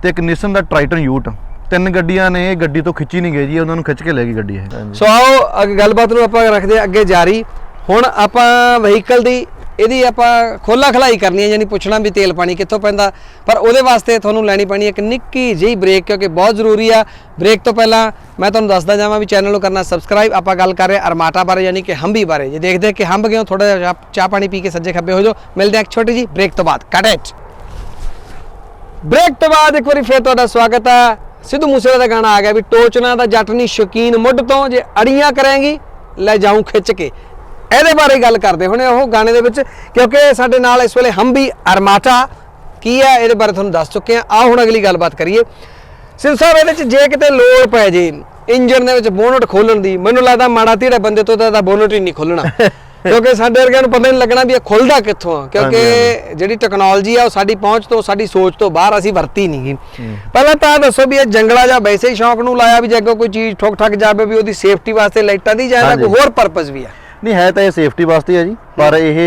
ਤੇ ਇੱਕ ਨਿਸਨ ਦਾ ਟ੍ਰਾਈਟਨ ਯੂਟ ਤਿੰਨ ਗੱਡੀਆਂ ਨੇ ਇਹ ਗੱਡੀ ਤੋਂ ਖਿੱਚੀ ਨਹੀਂ ਗਈ ਜੀ ਉਹਨਾਂ ਨੂੰ ਖਿੱਚ ਕੇ ਲੈ ਗਈ ਗੱਡੀ ਇਹ। ਸੋ ਆਓ ਅੱਗੇ ਗੱਲਬਾਤ ਨੂੰ ਆਪਾਂ ਰੱਖਦੇ ਹਾਂ ਅੱਗੇ ਜਾਰੀ। ਹੁਣ ਆਪਾਂ ਵਹੀਕਲ ਦੀ ਇਹਦੀ ਆਪਾਂ ਖੋਲਾ ਖਲਾਈ ਕਰਨੀ ਹੈ ਯਾਨੀ ਪੁੱਛਣਾ ਵੀ ਤੇਲ ਪਾਣੀ ਕਿੱਥੋਂ ਪੈਂਦਾ। ਪਰ ਉਹਦੇ ਵਾਸਤੇ ਤੁਹਾਨੂੰ ਲੈਣੀ ਪੈਣੀ ਹੈ ਇੱਕ ਨਿੱਕੀ ਜਿਹੀ ਬ੍ਰੇਕ ਕਿਉਂਕਿ ਬਹੁਤ ਜ਼ਰੂਰੀ ਆ। ਬ੍ਰੇਕ ਤੋਂ ਪਹਿਲਾਂ ਮੈਂ ਤੁਹਾਨੂੰ ਦੱਸਦਾ ਜਾਵਾਂ ਵੀ ਚੈਨਲ ਨੂੰ ਕਰਨਾ ਸਬਸਕ੍ਰਾਈਬ ਆਪਾਂ ਗੱਲ ਕਰ ਰਹੇ ਹਾਂ ਅਰਮਾਟਾ ਬਾਰੇ ਯਾਨੀ ਕਿ ਹੰਬੀ ਬਾਰੇ। ਜੇ ਦੇਖਦੇ ਕਿ ਹੰਬ ਗਏ ਥੋੜਾ ਜਿਹਾ ਚਾਹ- ਪਾਣੀ ਪੀ ਕੇ ਸੱਜੇ ਖੱਬੇ ਹੋ ਜਾਓ। ਮਿਲਦੇ ਹਾਂ ਇੱਕ ਛੋਟੀ ਜੀ ਬ੍ਰੇਕ ਤੋਂ ਬਾਅਦ। ਕੱਟ ਇਟ ਬ੍ਰੇਕ ਤੋਂ ਬਾਅਦ ਇੱਕ ਵਾਰੀ ਫੇਰ ਤੁਹਾਡਾ ਸਵਾਗਤ ਹੈ। ਸਿੱਧੂ ਮੂਸੇਵਾਲੇ ਦਾ ਗਾਣਾ ਆ ਗਿਆ ਵੀ ਟੋਚਨਾ ਦਾ ਜੱਟ ਨਹੀਂ, ਸ਼ੌਕੀਨ ਮੁੱਢ ਤੋਂ ਜੇ ਅੜੀਆਂ ਕਰੇਂਗੀ, ਲੈ ਜਾਊਂ ਖਿੱਚ ਕੇ। ਇਹਦੇ ਬਾਰੇ ਗੱਲ ਕਰਦੇ ਹੁਣੇ ਉਹ ਗਾਣੇ ਦੇ ਵਿੱਚ, ਕਿਉਂਕਿ ਸਾਡੇ ਨਾਲ ਇਸ ਵੇਲੇ ਹੰਬੀ ਅਰਮਾਟਾ, ਕੀ ਹੈ ਇਹਦੇ ਬਾਰੇ ਤੁਹਾਨੂੰ ਦੱਸ ਚੁੱਕੇ ਆ। ਆ ਹੁਣ ਅਗਲੀ ਗੱਲਬਾਤ ਕਰੀਏ। ਸਿੱਧੂ ਸਾਹਿਬ, ਇਹਦੇ ਵਿੱਚ ਜੇ ਕਿਤੇ ਲੋੜ ਪੈ ਜੇ ਇੰਜਨ ਦੇ ਵਿੱਚ ਬੋਨਟ ਖੋਲਣ ਦੀ, ਮੈਨੂੰ ਲੱਗਦਾ ਮਾੜਾ ਧੀੜਾ ਬੰਦੇ ਤੋਂ ਤਾਂ ਬੋਨਟ ਹੀ ਨਹੀਂ ਖੋਲਣਾ। ਕਿਉਂਕਿ ਸਾਡੇ ਵਰਗਿਆਂ ਨੂੰ ਪਤਾ ਨਹੀਂ ਲੱਗਣਾ ਵੀ ਇਹ ਖੁੱਲਦਾ ਕਿੱਥੋਂ ਆ। ਕਿਉਂਕਿ ਜਿਹੜੀ ਟੈਕਨੋਲੋਜੀ ਆ ਉਹ ਸਾਡੀ ਪਹੁੰਚ ਤੋਂ ਸਾਡੀ ਸੋਚ ਤੋਂ ਬਾਹਰ ਅਸੀਂ ਵਰਤੀ ਨਹੀਂ ਗੀ ਪਹਿਲਾਂ ਤਾਂ ਦੱਸੋ ਵੀ ਇਹ ਜੰਗਲਾ ਜਾਂ ਵੈਸੇ ਹੀ ਸ਼ੌਂਕ ਨੂੰ ਲਾਇਆ ਵੀ ਜੇ ਕੋਈ ਚੀਜ਼ ਠੋਕ ਠੱਕ ਜਾਵੇ ਵੀ ਉਹਦੀ ਸੇਫਟੀ ਵਾਸਤੇ ਲਾਈਟਾਂ ਦੀ ਜਾਂ। ਕੋਈ ਹੋਰ ਪਰਪਸ ਵੀ ਆ। ਨਹੀਂ ਹੈ ਤਾਂ ਇਹ ਸੇਫਟੀ ਵਾਸਤੇ ਹੈ ਜੀ ਪਰ ਇਹ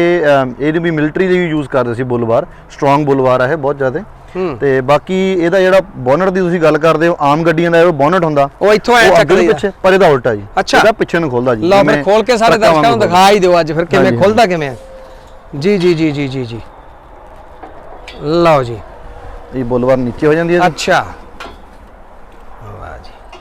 ਇਹਨੂੰ ਵੀ ਮਿਲਟਰੀ ਲਈ ਯੂਜ਼ ਕਰਦੇ ਸੀ ਬੁਲਵਾਰ ਸਟਰੋਂਗ ਬੁਲਵਾਰ ਹੈ ਇਹ ਬਹੁਤ ਜ਼ਿਆਦਾ। ਤੇ ਬਾਕੀ ਇਹਦਾ ਜਿਹੜਾ ਬੋਨਟ ਦੀ ਤੁਸੀਂ ਗੱਲ ਕਰਦੇ ਹੋ ਆਮ ਗੱਡੀਆਂ ਦਾ ਉਹ ਬੋਨਟ ਹੁੰਦਾ ਉਹ ਇੱਥੋਂ ਐ ਉਹ ਚੱਕ ਅੱਗੇ ਨੂੰ ਲਈਦਾ ਪਿੱਛੇ ਪਰ ਇਹਦਾ ਉਲਟਾ ਜੀ। ਇਹਦਾ ਪਿੱਛੇ ਨੂੰ ਖੁੱਲਦਾ ਜੀ ਲਓ ਜਿਵੇਂ ਖੋਲ ਕੇ ਸਾਰੇ ਦਰਸ਼ਕਾਂ ਨੂੰ ਦਿਖਾ ਹੀ ਦਿਓ ਅੱਜ ਫਿਰ ਕਿਵੇਂ ਖੁੱਲਦਾ ਕਿਵੇਂ ਆ। ਜੀ ਜੀ ਜੀ ਜੀ ਜੀ ਜੀ। ਲਓ ਜੀ। ਇਹ ਬੁਲਵਾਰ ਨੀਚੇ ਹੋ ਜਾਂਦੀ ਹੈ ਅੱਛਾ। ਵਾਹ ਜੀ।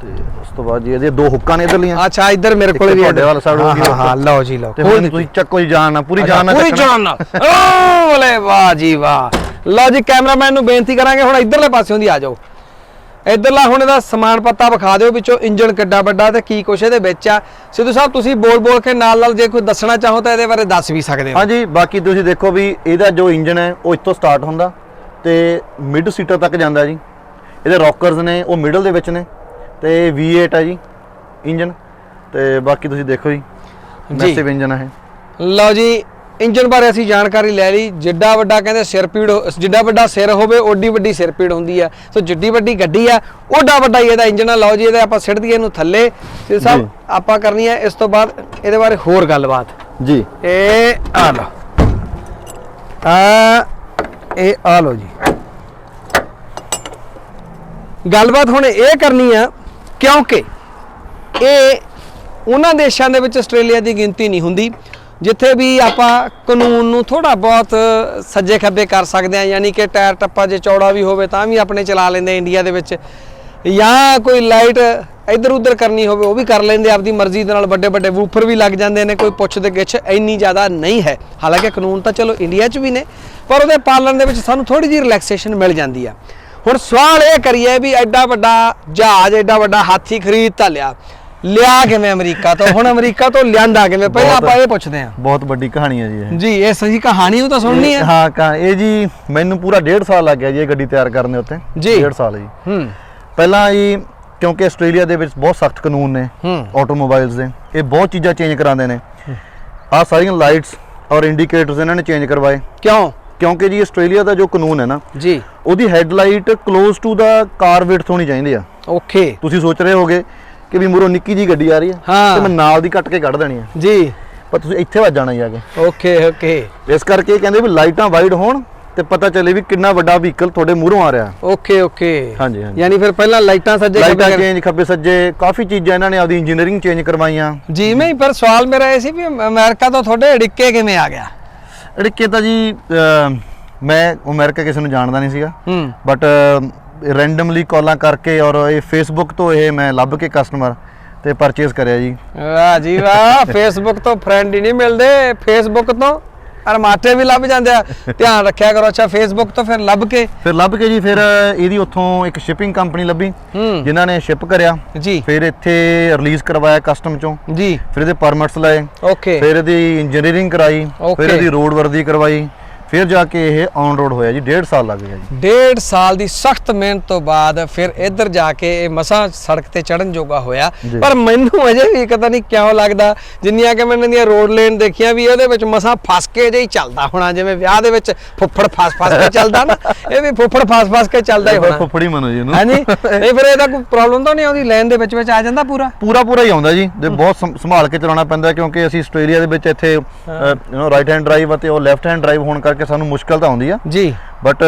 ਤੇ ਉਸ ਤੋਂ ਬਾਅਦ ਜੀ ਇਹਦੇ ਦੋ ਹੁੱਕਾਂ ਨੇ ਇਧਰਲੀਆਂ। ਅੱਛਾ ਇੱਧਰ ਮੇਰੇ ਕੋਲ ਵੀ ਤੁਹਾਡੇ ਵਾਲਾ side ਹਾਂ, ਹਾਂ ਹਾਂ ਲਓ ਜੀ ਲਓ। ਤੇ ਹੁਣ। ਤੁਸੀਂ ਚੱਕੋ ਜੀ ਜਾਨ ਨਾਲ ਪੂਰੀ ਜਾਨ ਨਾਲ ਪੂਰੀ। ਜਾਨ ਨਾਲ। ਓ ਬਲੇ ਵਾਹ ਜੀ ਵਾਹ। ਲਓ ਜੀ ਕੈਮਰਾਮੈਨ ਨੂੰ ਬੇਨਤੀ ਕਰਾਂਗੇ ਹੁਣ ਇਧਰਲੇ ਪਾਸਿਓਂ ਦੀ ਆ ਜਾਓ। ਇਧਰਲਾ ਹੁਣ ਇਹਦਾ ਸਮਾਨ ਪੱਤਾ ਵਿਖਾ ਦਿਓ ਵਿੱਚੋਂ ਇੰਜਨ ਕਿੱਡਾ ਵੱਡਾ ਤੇ ਕੀ ਕੁਛ ਇਹਦੇ ਵਿੱਚ ਆ। ਸਿੱਧੂ ਸਾਹਿਬ ਤੁਸੀਂ ਬੋਲ ਬੋਲ ਕੇ ਨਾਲ ਨਾਲ ਜੇ ਕੋਈ ਦੱਸਣਾ ਚਾਹੋ ਤਾਂ ਇਹਦੇ ਬਾਰੇ ਦੱਸ ਵੀ ਸਕਦੇ ਹੋ। ਹਾਂਜੀ ਬਾਕੀ ਤੁਸੀਂ ਦੇਖੋ ਵੀ ਇਹਦਾ ਜੋ ਇੰਜਨ ਹੈ ਉਹ ਇੱਥੋਂ ਸਟਾਰਟ ਹੁੰਦਾ ਤੇ ਮਿਡ ਸੀਟਰ ਤੱਕ ਜਾਂਦਾ ਜੀ। ਇਹਦੇ ਰੌਕਰਸ ਨੇ ਉਹ ਮਿਡਲ ਦੇ ਵਿੱਚ ਨੇ। ਤੇ V8 ਹੈ ਜੀ ਇੰਜਨ। ਤੇ ਬਾਕੀ ਤੁਸੀਂ ਦੇਖੋ ਜੀ ਮੈਸਿਵ ਇੰਜਨ ਹੈ ਇਹ। ਲਓ ਜੀ ਇੰਜਨ ਬਾਰੇ ਅਸੀਂ ਜਾਣਕਾਰੀ ਲੈ ਲਈ। ਜਿੱਡਾ ਵੱਡਾ ਕਹਿੰਦੇ ਸਿਰ ਪੀੜ ਜਿੱਡਾ ਵੱਡਾ ਸਿਰ ਹੋਵੇ ਓਡੀ ਵੱਡੀ ਸਿਰ ਪੀੜ ਹੁੰਦੀ ਆ। ਸੋ ਜਿੱਡੀ ਵੱਡੀ ਗੱਡੀ ਆ ਓਡਾ ਵੱਡਾ ਹੀ ਇਹਦਾ ਇੰਜਨ ਆ। ਲਓ ਜੀ ਇਹਦੇ ਆਪਾਂ ਸਿੱਟ ਦਈਏ ਇਹਨੂੰ ਥੱਲੇ। ਤੇ ਸਾਹਿਬ। ਆਪਾਂ ਕਰਨੀ ਹੈ ਇਸ ਤੋਂ ਬਾਅਦ ਇਹਦੇ ਬਾਰੇ ਹੋਰ ਗੱਲਬਾਤ। ਜੀ। ਇਹ ਆ ਲਓ। ਆ ਇਹ ਆ ਲਓ ਜੀ। ਗੱਲਬਾਤ ਹੁਣ ਇਹ ਕਰਨੀ ਆ ਕਿਉਂਕਿ ਇਹ ਉਹਨਾਂ ਦੇਸ਼ਾਂ ਦੇ ਵਿੱਚ ਆਸਟ੍ਰੇਲੀਆ ਦੀ ਗਿਣਤੀ ਨਹੀਂ ਹੁੰਦੀ, ਜਿੱਥੇ ਵੀ ਆਪਾਂ ਕਾਨੂੰਨ ਨੂੰ ਥੋੜਾ ਬਹੁਤ ਸੱਜੇ ਖੱਬੇ ਕਰ ਸਕਦੇ ਆ ਯਾਨੀ ਕਿ ਟਾਇਰ ਟੱਪਾ ਜੇ ਚੌੜਾ ਵੀ ਹੋਵੇ ਤਾਂ ਵੀ ਆਪਣੇ ਚਲਾ ਲੈਂਦੇ ਇੰਡੀਆ ਦੇ ਵਿੱਚ। ਜਾਂ ਕੋਈ ਲਾਈਟ ਇੱਧਰ ਉੱਧਰ ਕਰਨੀ ਹੋਵੇ, ਉਹ ਵੀ ਕਰ ਲੈਂਦੇ ਆਪਦੀ ਮਰਜ਼ੀ ਦੇ ਨਾਲ ਵੱਡੇ ਵੱਡੇ ਵੂਫਰ ਵੀ ਲੱਗ ਜਾਂਦੇ ਨੇ, ਕੋਈ ਪੁੱਛ ਦੇ ਗਿੱਛ ਇੰਨੀ ਜ਼ਿਆਦਾ ਨਹੀਂ ਹੈ। ਹਾਲਾਂਕਿ ਕਾਨੂੰਨ ਤਾਂ ਚਲੋ ਇੰਡੀਆ 'ਚ ਵੀ ਨੇ, ਪਰ ਉਹਦੇ ਪਾਲਣ ਦੇ ਵਿੱਚ ਸਾਨੂੰ ਥੋੜੀ ਜਿਹੀ ਰਿਲੈਕਸੇਸ਼ਨ ਮਿਲ ਜਾਂਦੀ ਆ। ਹੁਣ ਸਵਾਲ ਇਹ ਕਰੀਏ ਵੀ ਐਡਾ ਵੱਡਾ ਜਹਾਜ਼ ਐਡਾ ਵੱਡਾ ਹਾਥੀ ਖਰੀਦ ਤਾਂ ਲਿਆ। ਲਿਆ ਕਿਵੇਂ ਅਮਰੀਕਾ ਤੋਂ? ਹੁਣ ਅਮਰੀਕਾ ਤੋਂ ਲਿਆਂਦਾ ਕਿਵੇਂ? ਪਹਿਲਾਂ ਆਪਾਂ ਇਹ ਪੁੱਛਦੇ ਹਾਂ। ਬਹੁਤ ਵੱਡੀ ਕਹਾਣੀ ਹੈ ਜੀ ਇਹ। ਜੀ ਇਹ ਸਹੀ ਕਹਾਣੀ ਉਹ ਤਾਂ ਸੁਣਨੀ ਹੈ। ਹਾਂ ਕਾ ਇਹ ਜੀ ਮੈਨੂੰ ਪੂਰਾ 1.5 ਸਾਲ ਲੱਗ ਗਿਆ ਜੀ ਇਹ ਗੱਡੀ ਤਿਆਰ ਕਰਨ ਦੇ ਉੱਤੇ। ਜੀ। 1.5 ਸਾਲ ਜੀ। ਹੂੰ। ਪਹਿਲਾਂ ਜੀ ਕਿਉਂਕਿ ਆਸਟ੍ਰੇਲੀਆ ਦੇ ਵਿੱਚ ਬਹੁਤ ਸਖਤ ਕਾਨੂੰਨ ਨੇ ਹੂੰ। ਆਟੋਮੋਬਾਈਲਸ ਦੇ। ਇਹ ਬਹੁਤ ਚੀਜ਼ਾਂ ਚੇਂਜ ਕਰਾਉਂਦੇ ਨੇ। ਆਹ ਸਾਰੀਆਂ ਲਾਈਟਸ ਔਰ ਇੰਡੀਕੇਟਰਸ ਇਹਨਾਂ ਨੇ ਚੇਂਜ ਕਰਵਾਏ। ਕਿਉਂ? ਕਿਉਂਕਿ ਜੀ ਆਸਟ੍ਰੇਲੀਆ ਦਾ ਜੋ ਕਾਨੂੰਨ ਹੈ ਨਾ ਜੀ। ਉਹਦੀ headlight close to the car width ਹੋਣੀ ਚਾਹੀਦੀ ਆ। ਓਕੇ। ਤੁਸੀਂ ਸੋਚ ਰਹੇ ਹੋਗੇ ਕਿ ਵੀ ਮੂਰੋਂ ਨਿੱਕੀ ਜੀ ਗੱਡੀ ਆ ਰਹੀ ਹੈ। ਤੇ ਮੈਂ ਨਾਲ ਦੀ ਕੱਟ ਕੇ ਕੱਢ ਦੇਣੀ ਹੈ ਜੀ। ਪਰ ਤੁਸੀਂ ਇੱਥੇ ਵੱਜ ਜਾਣਾ ਜਾ ਕੇ। Okay okay. ਇਸ ਕਰਕੇ ਕਹਿੰਦੇ ਵੀ ਲਾਈਟਾਂ ਵਾਈਡ ਹੋਣ ਤੇ ਪਤਾ ਚੱਲੇ ਵੀ ਕਿੰਨਾ ਵੱਡਾ ਵਹੀਕਲ ਤੁਹਾਡੇ ਮੂਹਰੋਂ ਆ ਰਿਹਾ। Okay okay. ਹਾਂਜੀ, ਹਾਂਜੀ। ਯਾਨੀ ਫਿਰ ਪਹਿਲਾਂ ਲਾਈਟਾਂ ਸੱਜੇ ਲਾਈਟਾਂ ਚੇਂਜ ਖੱਬੇ ਸੱਜੇ ਕਾਫੀ ਚੀਜ਼ਾਂ ਇਹਨਾਂ ਨੇ ਆਪਦੀ ਇੰਜੀਨੀਅਰਿੰਗ ਚੇਂਜ ਕਰਵਾਈਆਂ। ਜੀ ਮੈਂ ਪਰ ਸਵਾਲ ਮੇਰਾ ਇਹ ਸੀ ਵੀ ਅਮਰੀਕਾ ਤੋਂ ਤੁਹਾਡੇ ਅੜਿੱਕੇ ਕਿਵੇਂ ਆ ਗਿਆ? ਅੜਿੱਕੇ ਤਾਂ ਜੀ ਮੈਂ ਅਮਰੀਕਾ ਕਿਸੇ ਨੂੰ ਜਾਣਦਾ ਨਹੀਂ ਸੀਗਾ। ਬਟ ਰੈਂਡਮਲੀ ਕਾਲਾਂ ਕਰਕੇ ਔਰ ਇਹ ਫੇਸਬੁੱਕ ਤੋਂ ਇਹ ਮੈਂ ਲੱਭ ਕੇ ਕਸਟਮਰ ਤੇ ਪਰਚੇਸ ਕਰਿਆ ਜੀ। ਵਾਹ ਜੀ ਵਾਹ ਫੇਸਬੁੱਕ ਤੋਂ ਫਰੈਂਡ ਹੀ ਨਹੀਂ ਮਿਲਦੇ ਫੇਸਬੁੱਕ ਤੋਂ। ਅਰਮਾਟੇ ਵੀ ਲੱਭ ਜਾਂਦੇ ਆ। ਧਿਆਨ ਰੱਖਿਆ ਕਰੋ। ਅੱਛਾ ਫੇਸਬੁੱਕ ਤੋਂ ਫਿਰ ਲੱਭ ਕੇ? ਫਿਰ ਲੱਭ ਕੇ ਜੀ ਫਿਰ ਇਹਦੀ ਉੱਥੋਂ ਇੱਕ ਸ਼ਿਪਿੰਗ ਕੰਪਨੀ ਲੱਭੀ ਜਿਨ੍ਹਾਂ ਨੇ ਸ਼ਿਪ ਕਰਿਆ। ਜੀ। ਫਿਰ ਇੱਥੇ ਰਿਲੀਜ਼ ਕਰਵਾਇਆ ਕਸਟਮ ਚੋਂ। ਜੀ। ਫਿਰ ਇਹਦੇ ਪਰਮਿਟਸ ਲਏ। ਓਕੇ। ਫਿਰ ਇਹਦੀ ਇੰਜੀਨੀਅਰਿੰਗ ਕਰਾਈ. ਫਿਰ ਇਹਦੀ ਰੋਡ ਵਰਦੀ ਕਰਵਾਈ। ਫਿਰ ਜਾ ਕੇ ਇਹ ਔਨ ਰੋਡ ਹੋਇਆ ਜੀ 1.5 ਸਾਲ ਲੱਗ ਗਿਆ ਜੀ। ਡੇਢ ਸਾਲ ਦੀ ਸਖਤ ਮਿਹਨਤ ਤੋਂ ਬਾਅਦ ਫਿਰ ਇੱਧਰ ਜਾ ਕੇ ਇਹ ਮਸਾਂ ਸੜਕ ਤੇ ਚੜਨ ਜੋਗਾ ਹੋਇਆ। ਜੀ। ਪਰ ਮੈਨੂੰ ਅਜੇ ਵੀ ਪਤਾ ਨਹੀਂ ਕਿਉਂ ਲੱਗਦਾ ਜਿੰਨੀਆਂ ਕਿ ਮੈਂ ਇਹਨਾਂ ਦੀਆਂ ਰੋਡ ਲੇਨ ਦੇਖੀਆਂ ਵੀ ਉਹਦੇ ਵਿੱਚ ਮਸਾਂ ਫਸ ਕੇ ਜਿਹਾ ਹੀ ਚੱਲਦਾ ਹੋਣਾ ਜਿਵੇਂ ਵਿਆਹ ਦੇ ਵਿੱਚ ਫੁੱਫੜ ਫਸ ਫਸ ਕੇ ਚੱਲਦਾ ਨਾ ਇਹ ਵੀ ਫੁੱਫੜ ਫਸ ਫਸ ਕੇ ਚੱਲਦਾ ਹੀ ਹੋਣਾ। ਫੁੱਫੜੀ ਮਨੋ ਜੀ ਇਹਨੂੰ। ਹਾਂਜੀ ਨਹੀਂ ਫਿਰ ਇਹਦਾ ਕੋਈ ਪ੍ਰੋਬਲਮ ਤਾਂ ਨਹੀਂ ਆਉਂਦੀ ਲਾਈਨ ਦੇ ਵਿੱਚ ਵਿੱਚ ਆ ਜਾਂਦਾ ਪੂਰਾ? ਪੂਰਾ ਪੂਰਾ ਹੀ ਆਉਂਦਾ ਜੀ ਤੇ ਬਹੁਤ ਸੰਭ- ਸੰਭਾਲ ਕੇ ਚਲਾਉਣਾ ਪੈਂਦਾ ਕਿਉਂਕਿ ਅਸੀਂ ਆਸਟ੍ਰੇਲੀਆ ਦੇ ਵਿੱਚ ਇੱਥੇ you know right hand drive ਅਤੇ ਉਹ ਲੈਫਟ ਹੈਂਡ ਡਰਾਈਵ ਹੋਣ ਕਰਕੇ ਸਾਨੂੰ ਮੁਸ਼ਕਲ ਤਾਂ ਆਉਂਦੀ ਆ। ਜੀ। ਬਟ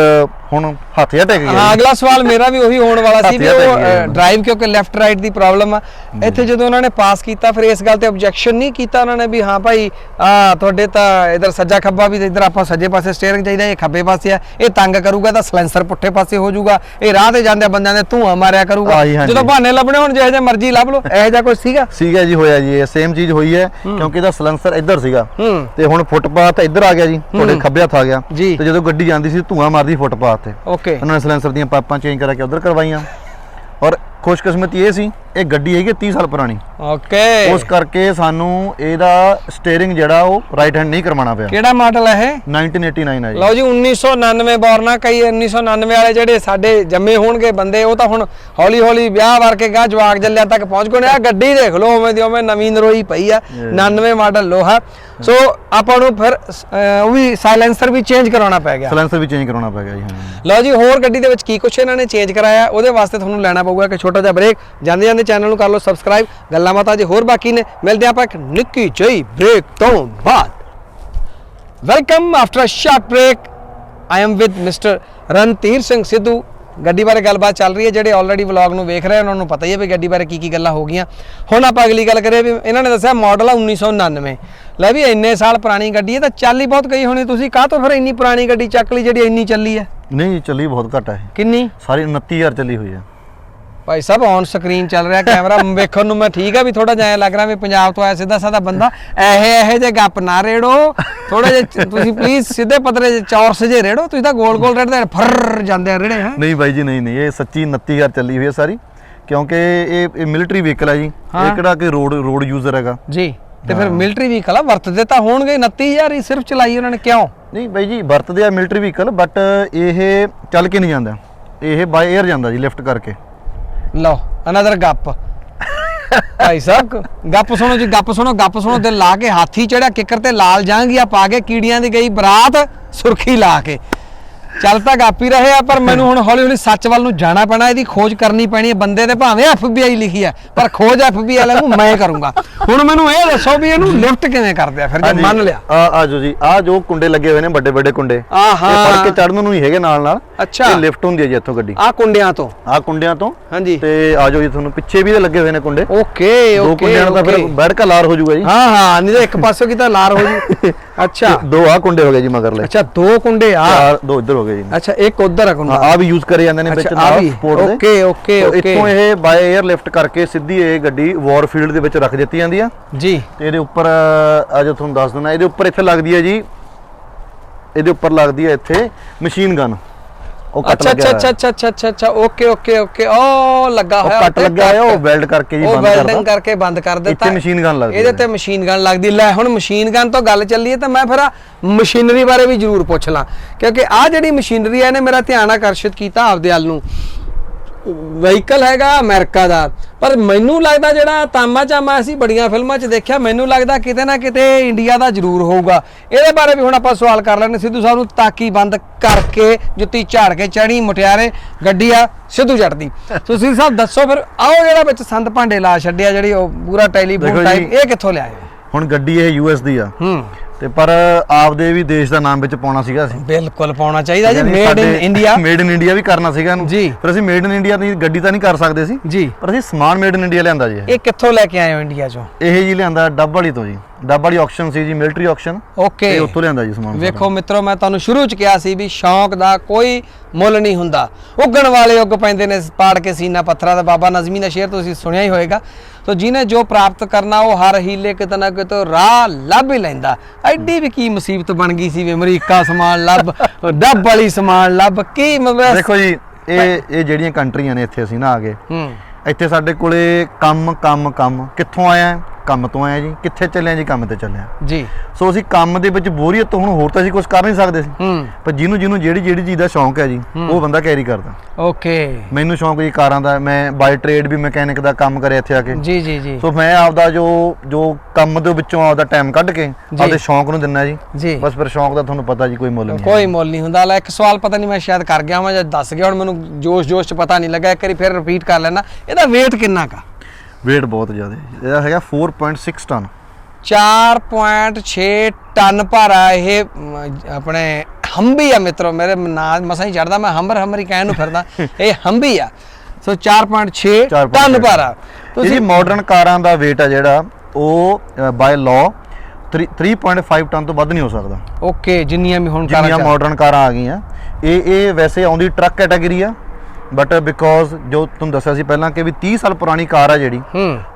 ਹੁਣ ਹੱਥ ਜਿਹਾ ਟਿਕ ਗਿਆ ਹਾਂ ਅਗਲਾ ਸਵਾਲ ਮੇਰਾ ਵੀ ਉਹੀ ਹੋਣ ਵਾਲਾ ਸੀ ਵੀ ਉਹ। ਡਰਾਈਵ ਕਿਉਂਕਿ ਲੈਫਟ ਰਾਈਟ ਦੀ ਪ੍ਰੋਬਲਮ ਆ। ਇੱਥੇ ਜਦੋਂ ਉਹਨਾਂ ਨੇ ਪਾਸ ਕੀਤਾ ਫਿਰ ਇਸ ਗੱਲ ਤੇ ਆਬਜੈਕਸ਼ਨ ਨਹੀਂ ਕੀਤਾ ਉਹਨਾਂ ਨੇ ਵੀ ਹਾਂ ਭਾਈ ਆ ਤੁਹਾਡੇ ਤਾਂ ਇਧਰ ਸੱਜਾ ਖੱਬਾ ਵੀ ਇਧਰ ਆਪਾਂ ਸੱਜੇ ਪਾਸੇ ਸਟੀਅਰਿੰਗ ਚਾਹੀਦਾ ਇਹ ਖੱਬੇ ਪਾਸੇ ਆ। ਇਹ ਤੰਗ ਕਰੂਗਾ ਤਾਂ ਸਲੈਂਸਰ ਪੁੱਠੇ ਪਾਸੇ ਹੋ ਜਾਊਗਾ। ਇਹ ਰਾਹ ਤੇ ਜਾਂਦੇ ਬੰਦਿਆਂ ਦੇ ਧੂਆਂ ਮਾਰਿਆ ਕਰੂਗਾ। ਜਦੋਂ ਬਹਾਨੇ ਲੱਭਣੇ ਹੁਣ ਜਿਹੋ ਜਿਹਾ ਮਰਜ਼ੀ ਲੱਭ ਲਓ। ਇਹੋ ਜਿਹਾ ਕੁਝ ਸੀਗਾ? ਸੀਗਾ ਜੀ ਹੋਇਆ ਜੀ। ਇਹ ਸੇਮ ਚੀਜ਼ ਹੋਈ ਹੈ ਕਿਉਂਕਿ ਇਹਦਾ ਸਲੈਂਸਰ ਇੱਧਰ ਸੀਗਾ। ਤੇ ਹੁਣ ਫੁੱਟਪਾਥ ਇੱਧਰ ਆ ਗਿਆ ਜੀ ਤੁਹਾਡੇ ਖੱਬੇ ਹੱਥ ਆ ਗਿਆ। ਜੀ। ਤੇ ਜਦੋਂ ਗੱਡੀ ਜਾਂਦੀ ਸੀ ਧੂਆਂ ਮਾਰਦੀ ਫੁੱਟਪਾਥ ਤੇ। ਓਕੇ ਉਹਨਾਂ ਨੇ ਸਲੈਂਸਰ ਦੀਆਂ ਪਾਈਪਾਂ ਚੇਂਜ ਕਰਾ ਕੇ ਉਧਰ ਕਰਵਾਈਆਂ। ਔਰ ਖੁਸ਼ਕਿਸਮਤੀ ਇਹ ਸੀ ਇਹ ਗੱਡੀ ਹੈਗੀ 30 ਸਾਲ ਪੁਰਾਣੀ। ਓਕੇ। ਉਸ ਕਰਕੇ ਸਾਨੂੰ ਇਹਦਾ ਸਟੀਅਰਿੰਗ ਜਿਹੜਾ ਉਹ ਰਾਈਟ ਹੈਂਡ ਨਹੀਂ ਕਰਵਾਉਣਾ ਪਿਆ। ਕਿਹੜਾ ਮਾਡਲ ਹੈ ਇਹ? 1989 ਹੈ ਜੀ। ਲਓ ਜੀ 1999 ਬੋਰਨਾ ਕਈ 1999 ਵਾਲੇ ਜਿਹੜੇ ਸਾਡੇ ਜੰਮੇ ਹੋਣਗੇ ਬੰਦੇ ਉਹ ਤਾਂ ਹੁਣ ਹੌਲੀ ਹੌਲੀ ਵਿਆਹ ਵਰਕੇ ਗਾ ਜਵਾਕ ਜੱਲਿਆਂ ਤੱਕ ਪਹੁੰਚ ਗਏ ਨੇ। ਆ ਗੱਡੀ ਦੇਖ ਲਓ ਉਵੇਂ ਦੀ ਉਵੇਂ ਨਵੀਂ ਨਰੋਈ ਪਈ ਆ 99 ਮਾਡਲ ਲੋਹਾ। ਸੋ ਆਪਾਂ ਨੂੰ ਫਿਰ ਅਹ, ਉਹ ਵੀ ਸਾਇਲੈਂਸਰ ਵੀ ਚੇਂਜ ਕਰਾਉਣਾ ਪੈ ਗਿਆ। ਸਲੈਂਸਰ ਵੀ ਚੇਂਜ ਕਰਾਉਣਾ ਪੈ ਗਿਆ ਜੀ ਹਾਂ। ਲਓ ਜੀ ਹੋਰ ਗੱਡੀ ਦੇ ਵਿੱਚ ਕੀ ਕੁਛ ਇਹਨਾਂ ਨੇ ਚੇਂਜ ਕਰਾਇਆ ਉਹਦੇ ਵਾਸਤੇ ਤੁਹਾਨੂੰ ਲੈਣਾ ਪਊਗਾ ਕਿ ਛੋਟਾ ਜਿਹਾ ਬ੍ਰੇਕ ਜਾਂਦੇ ਜਾਂਦੇ ਚੈਨਲ ਨੂੰ ਕਰ ਲਓ ਸਬਸਕ੍ਰਾਈਬ ਗੱਲਾਂ ਬਾਤਾਂ ਜੇ ਹੋਰ ਬਾਕੀ ਨੇ। ਮਿਲਦੇ ਆਪਾਂ ਇੱਕ ਨਿੱਕੀ ਜਿਹੀ ਬ੍ਰੇਕ ਤੋਂ ਬਾਅਦ। Welcome after a short break I am with mister Randhir Singh Sidhu. ਗੱਡੀ ਬਾਰੇ ਗੱਲਬਾਤ ਚੱਲ ਰਹੀ ਹੈ। ਜਿਹੜੇ ਆਲਰੇਡੀ ਵਲੌਗ ਨੂੰ ਵੇਖ ਰਹੇ ਉਹਨਾਂ ਨੂੰ ਪਤਾ ਹੀ ਹੈ ਵੀ ਗੱਡੀ ਬਾਰੇ ਕੀ ਕੀ ਗੱਲਾਂ ਹੋ ਗਈਆਂ। ਹੁਣ ਆਪਾਂ ਅਗਲੀ ਗੱਲ ਕਰੀਏ ਵੀ ਇਹਨਾਂ ਨੇ ਦੱਸਿਆ ਮਾਡਲ ਆ 1999 ਲੈ ਵੀ ਇੰਨੇ ਸਾਲ ਪੁਰਾਣੀ ਗੱਡੀ ਹੈ ਤਾਂ ਚੱਲ ਹੀ ਬਹੁਤ ਗਈ ਹੋਣੀ। ਤੁਸੀਂ ਕਾਹ ਤੋਂ ਫਿਰ ਇੰਨੀ ਪੁਰਾਣੀ ਗੱਡੀ ਚੱਕ ਲਈ ਜਿਹੜੀ ਇੰਨੀ ਚੱਲੀ ਹੈ? ਨਹੀਂ ਚੱਲੀ ਬਹੁਤ ਘੱਟ ਹੈ ਕਿੰਨੀ? ਸਾਰੀ 29000 ਚੱਲੀ ਹੋਈ ਹੈ। ਭਾਈ ਸਾਹਿਬ ਔਨ ਸਕਰੀਨ ਚੱਲ ਰਿਹਾ ਕੈਮਰਾ ਵੇਖਣ ਨੂੰ ਮੈਂ ਠੀਕ ਆ ਵੀ ਥੋੜਾ ਜਿਹਾ ਲੱਗ ਰਿਹਾ ਵੀ ਪੰਜਾਬ ਤੋਂ ਆਇਆ ਸਿੱਧਾ ਸਾਦਾ ਬੰਦਾ। ਐਹੇ ਐਹੇ ਜੇ ਗੱਪ ਨਾ ਰੇੜੋ ਥੋੜਾ ਜਿਹਾ ਤੁਸੀਂ ਪਲੀਜ਼ ਸਿੱਧੇ ਪਤਰੇ ਜੇ ਚੌਰਸ ਜੇ ਰੇੜੋ ਤੁਸੀਂ ਤਾਂ ਗੋਲ ਗੋਲ ਰੇੜਦੇ ਫਰ ਜਾਂਦੇ ਆ ਰੇੜੇ ਹੈ। ਨਹੀਂ ਬਾਈ ਜੀ ਨਹੀਂ ਨਹੀਂ ਇਹ ਸੱਚੀ 29000 ਚੱਲੀ ਹੋਈ ਹੈ ਸਾਰੀ। ਕਿਉਂਕਿ ਇਹ ਇਹ ਮਿਲਟਰੀ ਵਹੀਕਲ ਹੈ ਜੀ। ਇਹ ਕਿਹੜਾ ਕਿ ਰੋਡ ਰੋਡ ਯੂਜ਼ਰ ਹੈਗਾ। ਜੀ ਤੇ ਫਿਰ ਮਿਲਟਰੀ ਵਹੀਕਲ ਆ ਵਰਤਦੇ ਤਾਂ ਹੋਣਗੇ 29000 ਹੀ ਸਿਰਫ ਚਲਾਈ ਉਹਨਾਂ ਨੇ ਕਿਉਂ? ਨਹੀਂ ਬਾਈ ਜੀ ਵਰਤਦੇ ਆ ਮਿਲਟਰੀ ਵਹੀਕਲ ਬਟ ਇਹ ਚੱਲ ਕੇ ਨਹੀਂ ਜਾਂਦਾ। ਇਹ ਬਾਈ 에ਅਰ ਜਾਂਦਾ ਜੀ ਲਿਫਟ ਕਰਕੇ। ਲਓ ਅਨਦਰ ਗੱਪ। ਭਾਈ ਸਾਹਿਬ, ਗੱਪ ਸੁਣੋ ਜੀ, ਗੱਪ ਸੁਣੋ ਗੱਪ ਸੁਣੋ, ਦਿਲ ਲਾ ਕੇ, ਹਾਥੀ ਚੜਿਆ, ਕਿੱਕਰ ਤੇ ਲਾਲ ਜਾਂਗੀਆਂ ਪਾ ਕੇ, ਕੀੜੀਆਂ ਦੀ ਗਈ ਬਰਾਤ ਸੁਰਖੀ ਲਾ ਕੇ। ਚੱਲ ਤਾਂ ਗੱਪ ਰਹੇ ਆ ਪਰ ਮੈਨੂੰ ਹੁਣ ਹੌਲੀ ਹੌਲੀ ਸੱਚ ਵੱਲ ਨੂੰ ਜਾਣਾ ਪੈਣਾ ਇਹਦੀ ਖੋਜ ਕਰਨੀ ਪੈਣੀ ਹੈ ਬੰਦੇ ਦੇ ਭਾਵੇਂ FBI ਲਿਖੀ ਹੈ ਪਰ ਖੋਜ FBI ਵਾਲਿਆਂ ਨੂੰ ਮੈਂ ਕਰੂੰਗਾ। ਹੁਣ ਮੈਨੂੰ ਇਹ ਦੱਸੋ ਵੀ ਇਹਨੂੰ ਲਿਫਟ ਕਿਵੇਂ ਕਰਦੇ ਆ ਫਿਰ ਜੇ ਮੰਨ ਲਿਆ। ਆ ਆ ਜੋ ਜੀ ਆ ਜੋ ਕੁੰਡੇ ਲੱਗੇ ਹੋਏ ਨੇ ਵੱਡੇ ਵੱਡੇ ਕੁੰਡੇ। ਆਹਾ। ਇਹ ਫੜ ਕੇ ਚੜਨ ਨੂੰ ਹੀ ਹੈਗੇ ਨਾਲ ਨਾਲ। ਅੱਛਾ। ਇਹ ਲਿਫਟ ਹੁੰਦੀ ਹੈ ਜੀ ਇੱਥੋਂ ਗੱਡੀ। ਆ ਕੁੰਡਿਆਂ ਤੋਂ। ਆ ਕੁੰਡਿਆਂ ਤੋਂ। ਹਾਂਜੀ। ਤੇ ਆ ਜੋ ਜੀ ਤੁਹਾਨੂੰ ਪਿੱਛੇ ਵੀ ਲੱਗੇ ਹੋਏ ਨੇ ਕੁੰਡੇ। ਓਕੇ ਦੋ ਓਕੇ ਕੁੰਡਿਆਂ ਦਾ ਫਿਰ। ਬੈਠ ਕੇ ਲਾਰ ਹੋ ਜਾਊਗਾ ਜੀ। ਹਾਂ ਹਾਂ ਨਹੀਂ ਤਾਂ ਇੱਕ ਪਾਸੋਂ ਕੀ ਤਾਂ ਲਾਰ ਹੋ ਜੂ। ਅੱਛਾ। ਤੇ ਦੋ ਆ ਕੁੰਡੇ ਹੋ ਗਏ ਜੀ ਮਗਰਲੇ। ਅੱਛਾ ਦੋ ਕੁੰਡੇ ਆ। ਚਾਰ ਦੋ ਇੱਧਰ ਹੋ ਗਏ ਜੀ। ਅੱਛਾ ਇੱਕ ਉਧਰ ਆ ਕੁੰਡਾ। ਆ ਵੀ ਯੂਜ਼ ਕਰੇ ਜਾਂਦੇ ਨੇ ਵਿੱਚ ਅੱਛਾ, ਆਹ ਨਾਲ ਵੀ। ਸਪੋਰਟ ਦੇ। ਓਕੇ, ਓਕੇ, ਤੋ ਓਕੇ। ਇੱਥੋਂ ਇਹ ਬਾਏ 에ਅਰ ਲਿਫਟ ਕਰਕੇ ਸਿੱਧੀ ਇਹ ਗੱਡੀ ਵਾਰਫੀਲਡ ਦੇ ਵਿੱਚ ਰੱਖ ਦਿੱਤੀ ਜਾਂਦੀ ਆ। ਜੀ। ਤੇ ਇਹਦੇ ਉੱਪਰ ਆ ਜੋ ਤੁਹਾਨੂੰ ਦੱਸ ਦਿੰਦਾ ਇਹਦੇ ਉੱਪਰ ਇੱਥੇ ਲੱਗਦੀ ਹੈ ਜੀ ਇਹਦੇ ਉੱਪਰ ਲੱਗਦੀ ਹੈ ਇੱਥੇ ਮਸ਼ੀਨ ਗਨ ਉਹ ਕੱਟ ਅੱਛਾ ਲੱਗਿਆ ਅੱਛਾ। ਅੱਛਾ ਅੱਛਾ ਅੱਛਾ ਅੱਛਾ ਓਕੇ ਓਕੇ ਓਕੇ ਉਹ ਲੱਗਾ ਉਹ ਹੋਇਆ ਕੱਟ ਲੱਗਿਆ ਹੋਇਆ ਉਹ। ਵੈਲਡ ਕਰਕੇ ਜੀ ਉਹ ਬੰਦ ਵੈਲਡਿੰਗ ਕਰਦਾ ਕਰਕੇ ਬੰਦ ਕਰ ਦਿੱਤਾ ਇੱਥੇ machine gun ਲੱਗਦੀ ਇਹਦੇ। ਤੇ ਮਸ਼ੀਨ ਗਨ ਲੱਗਦੀ ਲੈ ਹੁਣ ਮਸ਼ੀਨ ਗਨ ਤੋਂ ਗੱਲ ਚੱਲੀ ਹੈ ਤਾਂ ਮੈਂ ਫਿਰ ਮਸ਼ੀਨਰੀ ਬਾਰੇ ਵੀ ਜ਼ਰੂਰ ਪੁੱਛ ਲਾਂ ਕਿਉਂਕਿ ਆ ਜਿਹੜੀ ਮਸ਼ੀਨਰੀ ਹੈ ਇਹਨੇ ਮੇਰਾ ਧਿਆਨ ਆਕਰਸ਼ਿਤ ਕੀਤਾ ਆਪਦੇ ਵੱਲ ਨੂੰ ਵਹੀਕਲ ਹੈਗਾ ਅਮਰੀਕਾ ਦਾ। ਪਰ ਮੈਨੂੰ ਲੱਗਦਾ ਜਿਹੜਾ ਤਾਮਾ ਚਾਮਾ ਅਸੀਂ ਬੜੀਆਂ ਫਿਲਮਾਂ 'ਚ ਦੇਖਿਆ ਮੈਨੂੰ ਲੱਗਦਾ ਕਿਤੇ ਨਾ ਕਿਤੇ ਇੰਡੀਆ ਦਾ ਜ਼ਰੂਰ ਹੋਊਗਾ। ਇਹਦੇ ਬਾਰੇ ਵੀ ਹੁਣ ਆਪਾਂ ਸਵਾਲ ਕਰ ਲੈਣੇ ਸਿੱਧੂ ਸਾਹਿਬ ਨੂੰ ਤਾਕੀ ਬੰਦ ਕਰਕੇ ਜੁੱਤੀ ਝਾੜ ਕੇ ਚੜੀ ਮੁਟਿਆਰੇ ਗੱਡੀ ਆ ਸਿੱਧੂ ਚੜਦੀ ਤੁਸੀਂ ਸਾਹਿਬ ਦੱਸੋ ਫਿਰ ਆਓ ਜਿਹੜਾ ਵਿੱਚ ਸੰਦ ਭਾਂਡੇ ਲਾ ਛੱਡਿਆ ਜਿਹੜੀ ਉਹ ਪੂਰਾ ਟੈਲੀਫੋਨ ਟਾਈਪ। ਇਹ ਕਿੱਥੋਂ ਲਿਆਏ? ਹੁਣ ਗੱਡੀ ਇਹ ਯੂਐਸ ਦੀ ਆ। ਹੂੰ। ਤੇ ਪਰ ਆਪਦੇ ਵੀ ਦੇਸ਼ ਦਾ ਨਾਮ ਵਿੱਚ ਪਾਉਣਾ ਸੀਗਾ ਅਸੀਂ। ਬਿਲਕੁਲ ਪਾਉਣਾ ਚਾਹੀਦਾ ਜੀ made in India made in India ਵੀ ਕਰਨਾ ਸੀਗਾ ਇਹਨੂੰ। ਜੀ। ਪਰ ਅਸੀਂ ਮੇਡ ਇਨ ਇੰਡੀਆ ਦੀ ਗੱਡੀ ਤਾਂ ਨਹੀਂ ਕਰ ਸਕਦੇ ਸੀ ਜੀ। ਪਰ ਅਸੀਂ ਸਮਾਨ ਮੇਡ ਇਨ ਇੰਡੀਆ ਲਿਆਂਦਾ ਜੀ ਇਹ। ਕਿੱਥੋਂ ਲੈ ਕੇ ਆਏ ਹੋ ਇੰਡੀਆ ਚੋਂ? ਇਹ ਜੀ ਲਿਆਂਦਾ ਡੱਬ ਵਾਲੀ ਤੋਂ ਜੀ। ਡੱਬ ਵਾਲੀ ਆਕਸ਼ਨ ਸੀ ਜੀ ਮਿਲਟਰੀ ਆਕਸ਼ਨ ਓਕੇ ਇਹ ਉੱਥੋਂ ਲਿਆਂਦਾ ਜੀ ਸਮਾਨ। ਵੇਖੋ ਮਿੱਤਰੋ ਮੈਂ ਤੁਹਾਨੂੰ ਸ਼ੁਰੂ ਚ ਕਿਹਾ ਸੀ ਵੀ ਸ਼ੌਂਕ ਦਾ ਕੋਈ ਮੁੱਲ ਨਹੀਂ ਹੁੰਦਾ। ਉੱਗਣ ਵਾਲੇ ਉੱਗ ਪੈਂਦੇ ਨੇ ਪਾੜ ਕੇ ਸੀਨਾ ਪੱਥਰਾਂ ਦਾ। ਬਾਬਾ ਨਜ਼ਮੀ ਦਾ ਸ਼ੇਰ ਤੁਸੀਂ ਸੁਣਿਆ ਹੀ ਹੋਵੇਗਾ ਸੋ ਜਿਹਨੇ ਜੋ ਪ੍ਰਾਪਤ ਕਰਨਾ ਉਹ ਹਰ ਹੀਲੇ ਕਿਤੇ ਨਾ ਕਿਤੇ ਰਾਹ ਲੱਭ ਹੀ ਲੈਂਦਾ। ਐਡੀ ਵੀ ਕੀ ਮੁਸੀਬਤ ਬਣ ਗਈ ਸੀ ਵੀ ਅਮਰੀਕਾ ਸਮਾਨ ਲੱਭ ਡੱਬ ਵਾਲੀ ਸਮਾਨ ਲੱਭ। ਕੀ ਮਤਲਬ ਦੇਖੋ ਜੀ ਇਹ ਇਹ ਜਿਹੜੀਆਂ ਕੰਟਰੀਆਂ ਨੇ ਇੱਥੇ ਅਸੀਂ ਨਾ ਆ ਗਏ। ਹੂੰ। ਇੱਥੇ ਸਾਡੇ ਕੋਲੇ ਕੰਮ ਕੰਮ ਕੰਮ। ਕਿੱਥੋਂ ਆਇਆ? ਕੰਮ ਤੋਂ ਆਇਆ ਜੀ ਕਿੱਥੇ ਚੱਲਿਆ ਜੀ ਕੰਮ ਤੇ ਚੱਲਿਆ ਜੀ। ਸੋ ਅਸੀਂ ਕੰਮ ਦੇ ਵਿੱਚ ਬੋਰੀਅਤ ਹੁਣ ਹੋਰ ਤਾਂ ਅਸੀਂ ਕੁਝ ਕਰ ਨਹੀਂ ਸਕਦੇ ਸੀ। ਹੂੰ। ਪਰ ਜਿਹਨੂੰ ਜਿਹਨੂੰ ਜਿਹੜੀ ਜਿਹੜੀ ਚੀਜ਼ ਦਾ ਸ਼ੌਂਕ ਹੈ ਜੀ ਉਹ ਬੰਦਾ ਕੈਰੀ ਕਰਦਾ। ਓਕੇ। ਮੈਨੂੰ ਸ਼ੌਂਕ ਜੀ ਕਾਰਾਂ ਦਾ ਮੈਂ ਬਾਈ ਟ੍ਰੇਡ ਵੀ ਮਕੈਨਿਕ ਦਾ ਕੰਮ ਕਰਿਆ ਇੱਥੇ ਆ ਕੇ। ਜੀ ਜੀ ਜੀ। ਸੋ ਮੈਂ ਆਪਦਾ ਜੋ ਜੋ ਕੰਮ ਦੇ ਵਿੱਚੋਂ ਆਪਦਾ ਟਾਈਮ ਕੱਢ ਕੇ। ਆਪਦੇ ਸ਼ੌਂਕ ਨੂੰ ਦਿੰਦਾ ਜੀ। ਜੀ। ਬਸ ਫਿਰ ਸ਼ੌਂਕ ਦਾ ਤੁਹਾਨੂੰ ਪਤਾ ਜੀ ਕੋਈ ਮੁੱਲ ਨਹੀਂ ਕੋਈ ਮੁੱਲ ਨਹੀਂ ਹੁੰਦਾ। ਲੈ ਇੱਕ ਸਵਾਲ ਪਤਾ ਨਹੀਂ ਮੈਂ ਸ਼ਾਇਦ ਕਰ ਗਿਆ ਹਾਂ ਜਾਂ ਦੱਸ ਗਿਆ ਹੁਣ ਮੈਨੂੰ ਜੋਸ਼ ਜੋਸ਼ ਚ ਪਤਾ ਨਹੀਂ ਲੱਗਾ। ਇੱਕ ਵਾਰੀ ਫਿਰ ਰਿਪੀਟ ਕਰ ਲੈਣਾ। ਇਹਦਾ weight ਕਿੰਨਾ ਕਾ weight ਬਹੁਤ ਜ਼ਿਆਦਾ ਹੈ। ਇਹਦਾ ਹੈਗਾ 4.6 ਟਨ 4.6 ਟਨ ਭਾਰਾ ਇਹ ਆਪਣੇ ਹੰਬੀ ਆ ਮਿੱਤਰੋ ਮੇਰੇ ਨਾਂ ਮਸਾਂ ਹੀ ਚੜਦਾ ਮੈਂ ਹੰਬਰ ਹੰਬਰ ਹੀ ਕਹਿਣ ਨੂੰ ਫਿਰਦਾ ਇਹ ਹੰਬੀ ਆ। ਸੋ 4.6 4.6 ਟਨ ਭਾਰਾ ਤੁਸੀਂ ਤੁਸੀਂ ਮਾਡਰਨ ਕਾਰਾਂ ਦਾ weight ਆ ਜਿਹੜਾ ਉਹ ਬਾਈ ਲਾਅ 3.5 ਟਨ ਤੋਂ ਵੱਧ ਨਹੀਂ ਹੋ ਸਕਦਾ। ਓਕੇ ਜਿੰਨੀਆਂ ਵੀ ਹੁਣ ਕਾਰਾਂ ਜਿੰਨੀਆਂ ਚੱਲ- ਮਾਡਰਨ ਕਾਰਾਂ ਆ ਗਈਆਂ। ਇਹ ਇਹ ਵੈਸੇ ਆਉਂਦੀ ਟਰੱਕ ਕੈਟਾਗਰੀ ਆ। ਬਟ ਬਿਕੋਜ਼ ਜੋ ਤੁਹਾਨੂੰ ਦੱਸਿਆ ਸੀ ਪਹਿਲਾਂ ਕਿ ਵੀ 30 ਸਾਲ ਪੁਰਾਣੀ ਕਾਰ ਆ ਜਿਹੜੀ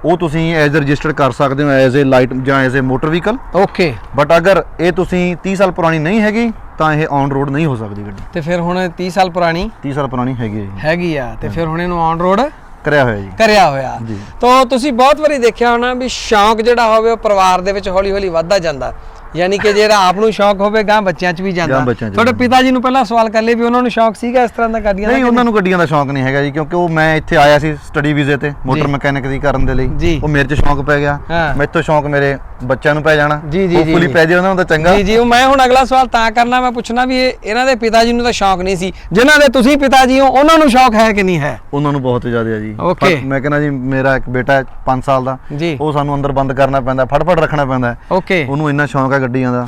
ਉਹ ਤੁਸੀਂ ਐਜ਼ ਰਜਿਸਟਰ ਕਰ ਸਕਦੇ ਹੋ ਐਜ਼ ਅ ਲਾਈਟ ਜਾਂ as a motor vehicle okay but ਅਗਰ ਇਹ ਤੁਸੀਂ 30 ਸਾਲ ਪੁਰਾਣੀ ਨਹੀਂ ਹੈਗੀ ਤਾਂ ਇਹ ਔਨ ਰੋਡ ਨਹੀਂ ਹੋ ਸਕਦੀ ਗੱਡੀ। ਤੇ ਫਿਰ ਹੁਣ 30 ਸਾਲ ਪੁਰਾਣੀ? 30 ਸਾਲ ਪੁਰਾਣੀ ਹੈਗੀ ਹੈ ਹੈਗੀ ਆ ਤੇ ਫਿਰ ਹੁਣ ਇਹਨੂੰ ਔਨ ਰੋਡ ਕਰਿਆ ਹੋਇਆ ਜੀ। ਕਰਿਆ ਹੋਇਆ। ਤਾਂ ਤੁਸੀਂ ਬਹੁਤ ਵਾਰੀ ਦੇਖਿਆ ਹੋਣਾ ਵੀ ਸ਼ੌਂਕ ਜਿਹੜਾ ਹੋਵੇ ਉਹ ਪਰਿਵਾਰ ਦੇ ਵਿੱਚ ਹੌਲੀ ਹੌਲੀ ਵੱਧਦਾ ਜਾਂਦਾ। ਯਾਨੀ ਕਿ ਜਿਹੜਾ ਆਪ ਨੂੰ ਸ਼ੌਂਕ ਹੋਵੇ ਗਾਂ ਬੱਚਿਆਂ 'ਚ ਵੀ ਜਾਂਦਾ। ਤੁਹਾਡੇ। ਪਿਤਾ ਜੀ ਨੂੰ ਪਹਿਲਾਂ ਸਵਾਲ ਕਰ ਲਈ ਵੀ ਉਹਨਾਂ ਨੂੰ ਸ਼ੌਂਕ ਸੀਗਾ ਇਸ ਤਰ੍ਹਾਂ ਦਾ ਗੱਡੀਆਂ ਦਾ ਨਹੀਂ ਉਹਨਾਂ ਨੂੰ ਗੱਡੀਆਂ ਦਾ ਸ਼ੌਂਕ ਨਹੀਂ ਹੈਗਾ ਜੀ ਕਿਉਂਕਿ ਉਹ ਮੈਂ ਇੱਥੇ ਆਇਆ ਸੀ ਸਟੱਡੀ ਵੀਜ਼ੇ ਤੇ ਮੋਟਰ ਮਕੈਨਿਕ ਦੀ ਕਰਨ ਦੇ। ਲਈ। ਉਹ ਮੇਰੇ 'ਚ ਸ਼ੌਂਕ ਪੈ ਗਿਆ। ਮੈਥੋਂ ਸ਼ੌਂਕ ਮੇਰੇ ਬੱਚਿਆਂ ਨੂੰ ਪੈ ਜਾਣਾ। ਜੀ, ਜੀ, ਜੀ। ਪੈ ਜੇ ਉਹਨਾਂ ਨੂੰ ਤਾਂ ਚੰਗਾ। ਜੀ ਜੀ ਉਹ ਮੈਂ ਹੁਣ ਅਗਲਾ ਸਵਾਲ ਤਾਂ ਕਰਨਾ ਮੈਂ ਪੁੱਛਣਾ ਵੀ ਇਹ ਇਹਨਾਂ ਦੇ ਪਿਤਾ ਜੀ ਨੂੰ ਤਾਂ ਸ਼ੌਂਕ ਨਹੀਂ ਸੀ। ਜਿਨ੍ਹਾਂ ਦੇ ਤੁਸੀਂ ਪਿਤਾ ਜੀ ਹੋ ਉਹਨਾਂ ਨੂੰ ਸ਼ੌਂਕ ਹੈ ਕਿ ਨਹੀਂ ਹੈ? ਉਹਨਾਂ ਨੂੰ ਬਹੁਤ ਜ਼ਿਆਦਾ ਹੈ ਜੀ. ਪਰ ਮੈਂ ਕਹਿੰਦਾ ਜੀ ਮੇਰਾ ਇੱਕ ਬੇਟਾ ਹੈ 5 ਸਾਲ ਦਾ। ਉਹ ਸਾਨੂੰ ਅੰਦਰ ਬੰਦ ਕਰਨਾ ਪੈਂਦਾ ਫੜ ਫੜ ਰੱਖਣਾ ਪੈਂਦਾ। ਓਕੇ। ਉਹਨੂੰ ਇੰਨਾ ਸ਼ੌਂਕ ਹੈ ਗੱਡੀਆਂ ਦਾ?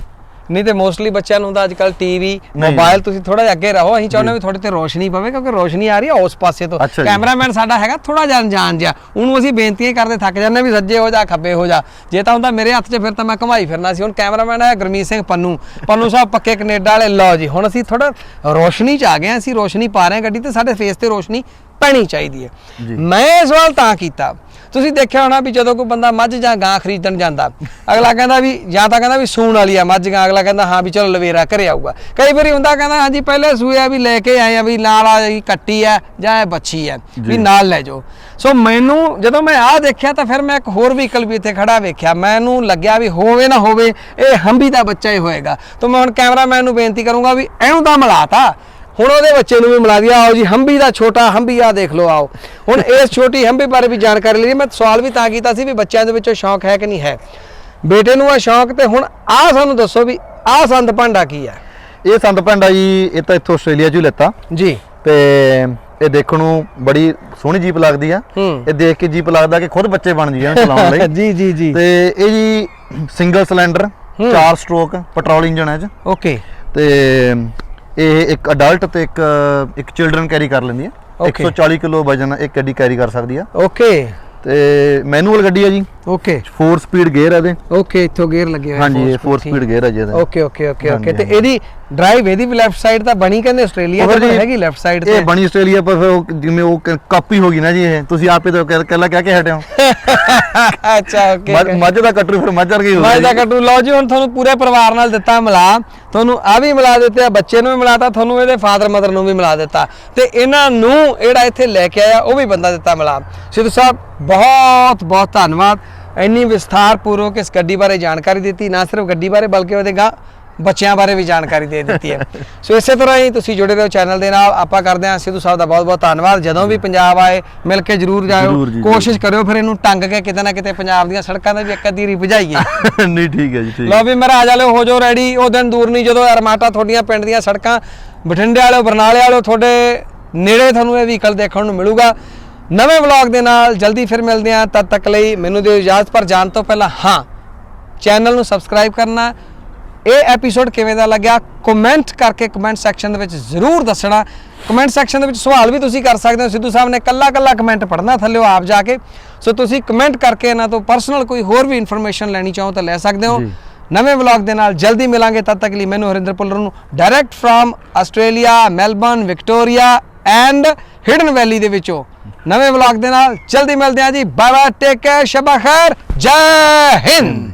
ਨਹੀਂ ਤੇ ਮੋਸਟਲੀ ਬੱਚਿਆਂ ਨੂੰ ਤਾਂ ਅੱਜ ਕੱਲ ਟੀਵੀ। ਮੋਬਾਈਲ ਤੁਸੀਂ ਥੋੜਾ ਜਿਹਾ ਅੱਗੇ ਰਹੋ ਅਸੀਂ ਚਾਹੁੰਦੇ ਵੀ ਤੁਹਾਡੇ ਤੇ ਰੋਸ਼ਨੀ ਪਵੇ ਕਿਉਂਕਿ ਰੋਸ਼ਨੀ ਆ ਰਹੀ ਹੈ ਉਸ ਪਾਸੇ ਤੋਂ। ਕੈਮਰਾਮੈਨ ਸਾਡਾ ਹੈਗਾ ਥੋੜਾ ਜਿਹਾ ਅਣਜਾਣ ਜਿਹਾ। ਉਹਨੂੰ ਅਸੀਂ ਬੇਨਤੀਆਂ ਕਰਦੇ ਥੱਕ ਜਾਂਦੇ ਵੀ ਸੱਜੇ ਹੋ ਜਾ ਖੱਬੇ ਹੋ ਜਾ। ਜੇ ਤਾਂ ਹੁੰਦਾ ਮੇਰੇ ਹੱਥ 'ਚ ਫਿਰ ਤਾਂ ਮੈਂ ਘੁਮਾਈ ਫਿਰਨਾ ਸੀ। ਹੁਣ ਕੈਮਰਾਮੈਨ ਹੈ ਗੁਰਮੀਤ ਸਿੰਘ ਪੰਨੂ। ਪੰਨੂ ਸਾਹਿਬ ਪੱਕੇ ਕੈਨੇਡਾ ਵਾਲੇ ਲਓ ਜੀ ਹੁਣ ਅਸੀਂ ਥੋੜਾ ਰੋਸ਼ਨੀ 'ਚ ਆ ਗਏ ਅਸੀਂ ਰੋਸ਼ਨੀ ਪਾ ਰਹੇ ਹਾਂ ਗੱਡੀ ਤੇ ਸਾਡੇ ਫੇਸ ਤੇ ਰੋਸ਼ਨੀ ਪੈਣੀ ਚਾਹੀਦੀ ਹੈ। ਮੈਂ ਇਹ ਸਵਾਲ ਤਾਂ ਕੀਤਾ ਤੁਸੀਂ ਦੇਖਿਆ ਹੋਣਾ ਵੀ ਜਦੋਂ ਕੋਈ ਬੰਦਾ ਮੱਝ ਜਾਂ ਗਾਂ ਖਰੀਦਣ ਜਾਂਦਾ ਅਗਲਾ ਕਹਿੰਦਾ ਵੀ ਜਾਂ ਤਾਂ ਕਹਿੰਦਾ ਵੀ ਸੂਣ ਵਾਲੀ ਆ ਮੱਝ ਗਾਂ ਅਗਲਾ ਕਹਿੰਦਾ ਹਾਂ ਵੀ ਚਲੋ ਲਵੇਰਾ ਘਰੇ ਆਊਗਾ। ਕਈ ਵਾਰੀ ਹੁੰਦਾ ਕਹਿੰਦਾ ਹਾਂਜੀ ਪਹਿਲੇ ਸੂਆ ਵੀ ਲੈ ਕੇ ਆਏ ਆ ਵੀ ਨਾਲ ਆ ਜੀ ਕੱਟੀ ਆ ਜਾਂ ਇਹ ਬੱਚੀ ਆ ਵੀ ਨਾਲ ਲੈ ਜਾਓ। ਸੋ ਮੈਨੂੰ ਜਦੋਂ ਮੈਂ ਆਹ ਦੇਖਿਆ ਤਾਂ ਫਿਰ ਮੈਂ ਇੱਕ ਹੋਰ ਵਹੀਕਲ ਵੀ ਇੱਥੇ ਖੜਾ ਵੇਖਿਆ। ਮੈਨੂੰ ਲੱਗਿਆ ਵੀ ਹੋਵੇ ਨਾ ਹੋਵੇ ਇਹ ਹੰਬੀ ਦਾ ਬੱਚਾ ਹੀ ਹੋਏਗਾ। ਤਾਂ ਮੈਂ ਹੁਣ ਕੈਮਰਾਮੈਨ ਨੂੰ ਬੇਨਤੀ ਕਰੂੰਗਾ ਵੀ ਇਹਨੂੰ ਤਾਂ ਮਿਲਾਤਾ ਹੁਣ ਉਹਦੇ ਬੱਚੇ ਨੂੰ ਵੀ ਮਿਲਾ ਦਿਆ ਆਓ ਜੀ ਹੰਬੀ ਦਾ ਛੋਟਾ ਹੰਬੀ ਆ ਦੇਖ ਲਓ ਆਓ। ਹੁਣ ਇਸ ਛੋਟੀ ਹੰਬੀ ਬਾਰੇ ਵੀ ਜਾਣਕਾਰੀ ਲਈ ਮੈਂ ਸਵਾਲ ਵੀ ਤਾਂ ਕੀਤਾ ਸੀ ਵੀ ਬੱਚਿਆਂ ਦੇ ਵਿੱਚੋਂ ਸ਼ੌਂਕ ਹੈ ਕਿ ਨਹੀਂ ਹੈ। ਬੇਟੇ ਨੂੰ ਆ ਸ਼ੌਂਕ ਤੇ ਹੁਣ ਆ ਸਾਨੂੰ ਦੱਸੋ ਵੀ ਆ ਸੰਦ ਭਾਂਡਾ ਕੀ ਹੈ? ਇਹ ਸੰਦ ਭੰਡਾ ਜੀ ਇਹ ਤਾਂ ਇੱਥੋਂ ਆਸਟ੍ਰੇਲੀਆ 'ਚ ਲੈਤਾ। ਜੀ। ਤੇ ਇਹ ਦੇਖਣ ਨੂੰ ਬੜੀ ਸੋਹਣੀ ਜੀਪ ਲੱਗਦੀ ਆ। ਇਹ ਦੇਖ ਕੇ ਜੀਪ ਲੱਗਦਾ ਕਿ ਖੁਦ ਬੱਚੇ ਬਣ ਜੀ ਇਹਨੂੰ ਚਲਾਉਣ ਲਈ। ਜੀ ਜੀ ਜੀ। ਤੇ ਇਹ ਜੀ single cylinder 4 stroke petrol engine ਹੈ 'ਚ। ਓਕੇ। ਤੇ ਇਹ ਇੱਕ ਅਡਲਟ ਤੇ ਇੱਕ ਇੱਕ ਚਿਲਡਰਨ ਕੈਰੀ ਕਰ ਲੈਂਦੀ ਹੈ। Okay. 140 ਕਿਲੋ ਵਜਨ ਇੱਕ ਗੱਡੀ ਕੈਰੀ ਕਰ ਸਕਦੀ ਆ। ਓਕੇ ਤੇ ਮੈਨੂਅਲ ਗੱਡੀ ਆ ਜੀ। ਓਕੇ 4 ਸਪੀਡ ਗੇਅਰ ਆ ਇਹਦੇ। ਓਕੇ ਇੱਥੋਂ ਗੇਅਰ ਲੱਗੇ ਹੋਏ ਹਾਂਜੀ ਇਹ 4 ਸਪੀਡ ਗੇਅਰ ਆ ਜੀ ਇਹਦਾ। ਓਕੇ ਓਕੇ ਓਕੇ ਓਕੇ ਤੇ। ਇਹਦੀ ਡਰਾਈਵ ਇਹਦੀ ਵੀ ਲੈਫਟ ਸਾਈਡ ਤਾਂ ਬਣੀ ਕਹਿੰਦੇ ਆਸਟ੍ਰੇਲੀਆ ਤੇ ਹੈਗੀ ਲੈਫਟ ਸਾਈਡ ਤੇ। ਇਹ ਬਣੀ ਆਸਟ੍ਰੇਲੀਆ ਪਰ ਫਿਰ ਜਿਵੇਂ ਉਹ ਕਾਪੀ ਹੋ ਗਈ ਨਾ ਜੀ ਇਹ। ਤੁਸੀਂ ਆਪੇ ਤਾਂ ਕੱਲਾ ਕਹਿ ਕੇ ਹਟਿਓ ਅੱਛਾ ਓਕੇ ਮੱਝ- ਮੱਝ ਦਾ ਕੱਟੂ ਫਿਰ ਮੱਝ ਵਰਗੀ ਹੋ ਮੈਂ ਗਈ ਤਾਂ ਕੱਟੂ। ਲਓ ਜੀ ਹੁਣ ਤੁਹਾਨੂੰ ਪੂਰੇ ਪਰਿਵਾਰ ਨਾਲ ਦਿੱਤਾ ਮਿਲਾ। ਤੁਹਾਨੂੰ ਆ ਵੀ ਮਿਲਾ ਦਿੱਤੇ ਆ ਬੱਚੇ ਨੂੰ ਵੀ ਮਿਲਾਤਾ ਤੁਹਾਨੂੰ ਇਹਦੇ ਫਾਦਰ ਮਦਰ ਨੂੰ ਵੀ ਮਿਲਾ ਦਿੱਤਾ। ਤੇ ਇਹਨਾਂ ਨੂੰ ਜਿਹੜਾ ਇੱਥੇ ਲੈ ਕੇ ਆਇਆ ਉਹ ਵੀ ਬੰਦਾ ਦਿੱਤਾ ਮਿਲਾ। ਸਿੱਧੂ ਸਾਹਿਬ ਬਹੁਤ ਬਹੁਤ ਧੰਨਵਾਦ। ਇੰਨੀ ਵਿਸਥਾਰ ਪੂਰਵਕ ਇਸ ਗੱਡੀ ਬਾਰੇ ਜਾਣਕਾਰੀ ਦਿੱਤੀ ਨਾ ਸਿਰਫ ਗੱਡੀ ਬਾਰੇ ਬਲਕਿ ਉਹਦੇ ਗਾ ਬੱਚਿਆਂ ਬਾਰੇ ਵੀ ਜਾਣਕਾਰੀ ਦੇ ਦਿੱਤੀ ਹੈ। ਸੋ ਇਸੇ ਤਰ੍ਹਾਂ ਹੀ ਤੁਸੀਂ ਜੁੜੇ ਰਹੋ ਚੈਨਲ ਦੇ ਨਾਲ। ਆਪਾਂ ਕਰਦੇ ਹਾਂ ਸਿੱਧੂ ਸਾਹਿਬ ਦਾ ਬਹੁਤ ਬਹੁਤ ਧੰਨਵਾਦ। ਜਦੋਂ ਵੀ ਪੰਜਾਬ ਆਏ ਮਿਲ ਕੇ ਜਰੂਰ ਜਾਇਓ। ਜੀ, ਕੋਸ਼ਿਸ਼ ਕਰਿਓ ਫਿਰ ਇਹਨੂੰ ਟੰਗ ਕੇ ਕਿਤੇ ਨਾ ਕਿਤੇ ਪੰਜਾਬ ਦੀਆਂ ਸੜਕਾਂ ਤੇ ਵੀ ਇੱਕ ਅੱਧੀ ਰੀ ਭਜਾਈਏ ਨਹੀਂ ਠੀਕ ਹੈ ਜੀ ਠੀਕ ਲਓ ਵੀ ਮੇਰਾ ਆ ਜਾਲਿਓ ਹੋ ਜਾਓ ਰੈਡੀ ਉਹ ਦਿਨ ਦੂਰ ਨਹੀਂ ਜਦੋਂ ਅਰਮਾਟਾ ਤੁਹਾਡੀਆਂ ਪਿੰਡ ਦੀਆਂ ਸੜਕਾਂ ਬਠਿੰਡੇ ਵਾਲਿਓ ਬਰਨਾਲੇ ਵਾਲਿਓ ਤੁਹਾਡੇ ਨੇੜੇ ਤੁਹਾਨੂੰ ਇਹ ਵਹੀਕਲ ਦੇਖਣ ਨੂੰ ਮਿਲੂਗਾ। ਨਵੇਂ ਵਲੌਗ ਦੇ ਨਾਲ ਜਲਦੀ ਫਿਰ ਮਿਲਦੇ ਹਾਂ। ਤਦ ਤੱਕ ਲਈ ਮੈਨੂੰ ਦਿਓ ਇਜਾਜ਼ਤ। ਪਰ ਜਾਣ ਤੋਂ ਪਹਿਲਾਂ ਹਾਂ ਚੈਨਲ ਨੂੰ ਸਬਸਕ੍ਰਾਈਬ ਕਰਨਾ ਇਹ ਐਪੀਸੋਡ ਕਿਵੇਂ ਦਾ ਲੱਗਿਆ? ਕਮੈਂਟ ਕਰਕੇ ਕਮੈਂਟ ਸੈਕਸ਼ਨ ਦੇ ਵਿੱਚ ਜ਼ਰੂਰ ਦੱਸਣਾ। ਕਮੈਂਟ ਸੈਕਸ਼ਨ ਦੇ ਵਿੱਚ ਸਵਾਲ ਵੀ ਤੁਸੀਂ ਕਰ ਸਕਦੇ ਹੋ। ਸਿੱਧੂ ਸਾਹਿਬ ਨੇ ਕੱਲਾ ਕੱਲਾ ਕਮੈਂਟ ਪੜ੍ਹਨਾ ਥੱਲੇ ਆਪ ਜਾ ਕੇ। ਸੋ ਤੁਸੀਂ ਕਮੈਂਟ ਕਰਕੇ ਇਹਨਾਂ ਤੋਂ ਪਰਸਨਲ ਕੋਈ ਹੋਰ ਵੀ ਇਨਫੋਰਮੇਸ਼ਨ ਲੈਣੀ ਚਾਹੋ ਤਾਂ ਲੈ ਸਕਦੇ ਹੋ। ਨਵੇਂ ਵਲੌਗ ਦੇ ਨਾਲ ਜਲਦੀ ਮਿਲਾਂਗੇ। ਤਦ ਤੱਕ ਲਈ ਮੈਨੂੰ ਹਰਿੰਦਰ ਪੁੱਲਰ ਨੂੰ direct from Australia Melbourne Victoria and Hidden Valley ਦੇ ਵਿੱਚੋਂ। ਨਵੇਂ ਵਲੌਗ ਦੇ ਨਾਲ ਜਲਦੀ ਮਿਲਦੇ ਹਾਂ ਜੀ। ਬਾਏ ਬਾਏ ਟੇਕ ਕੇਅਰ ਸ਼ਬਾ ਖੈਰ ਜੈ ਹਿੰਦ!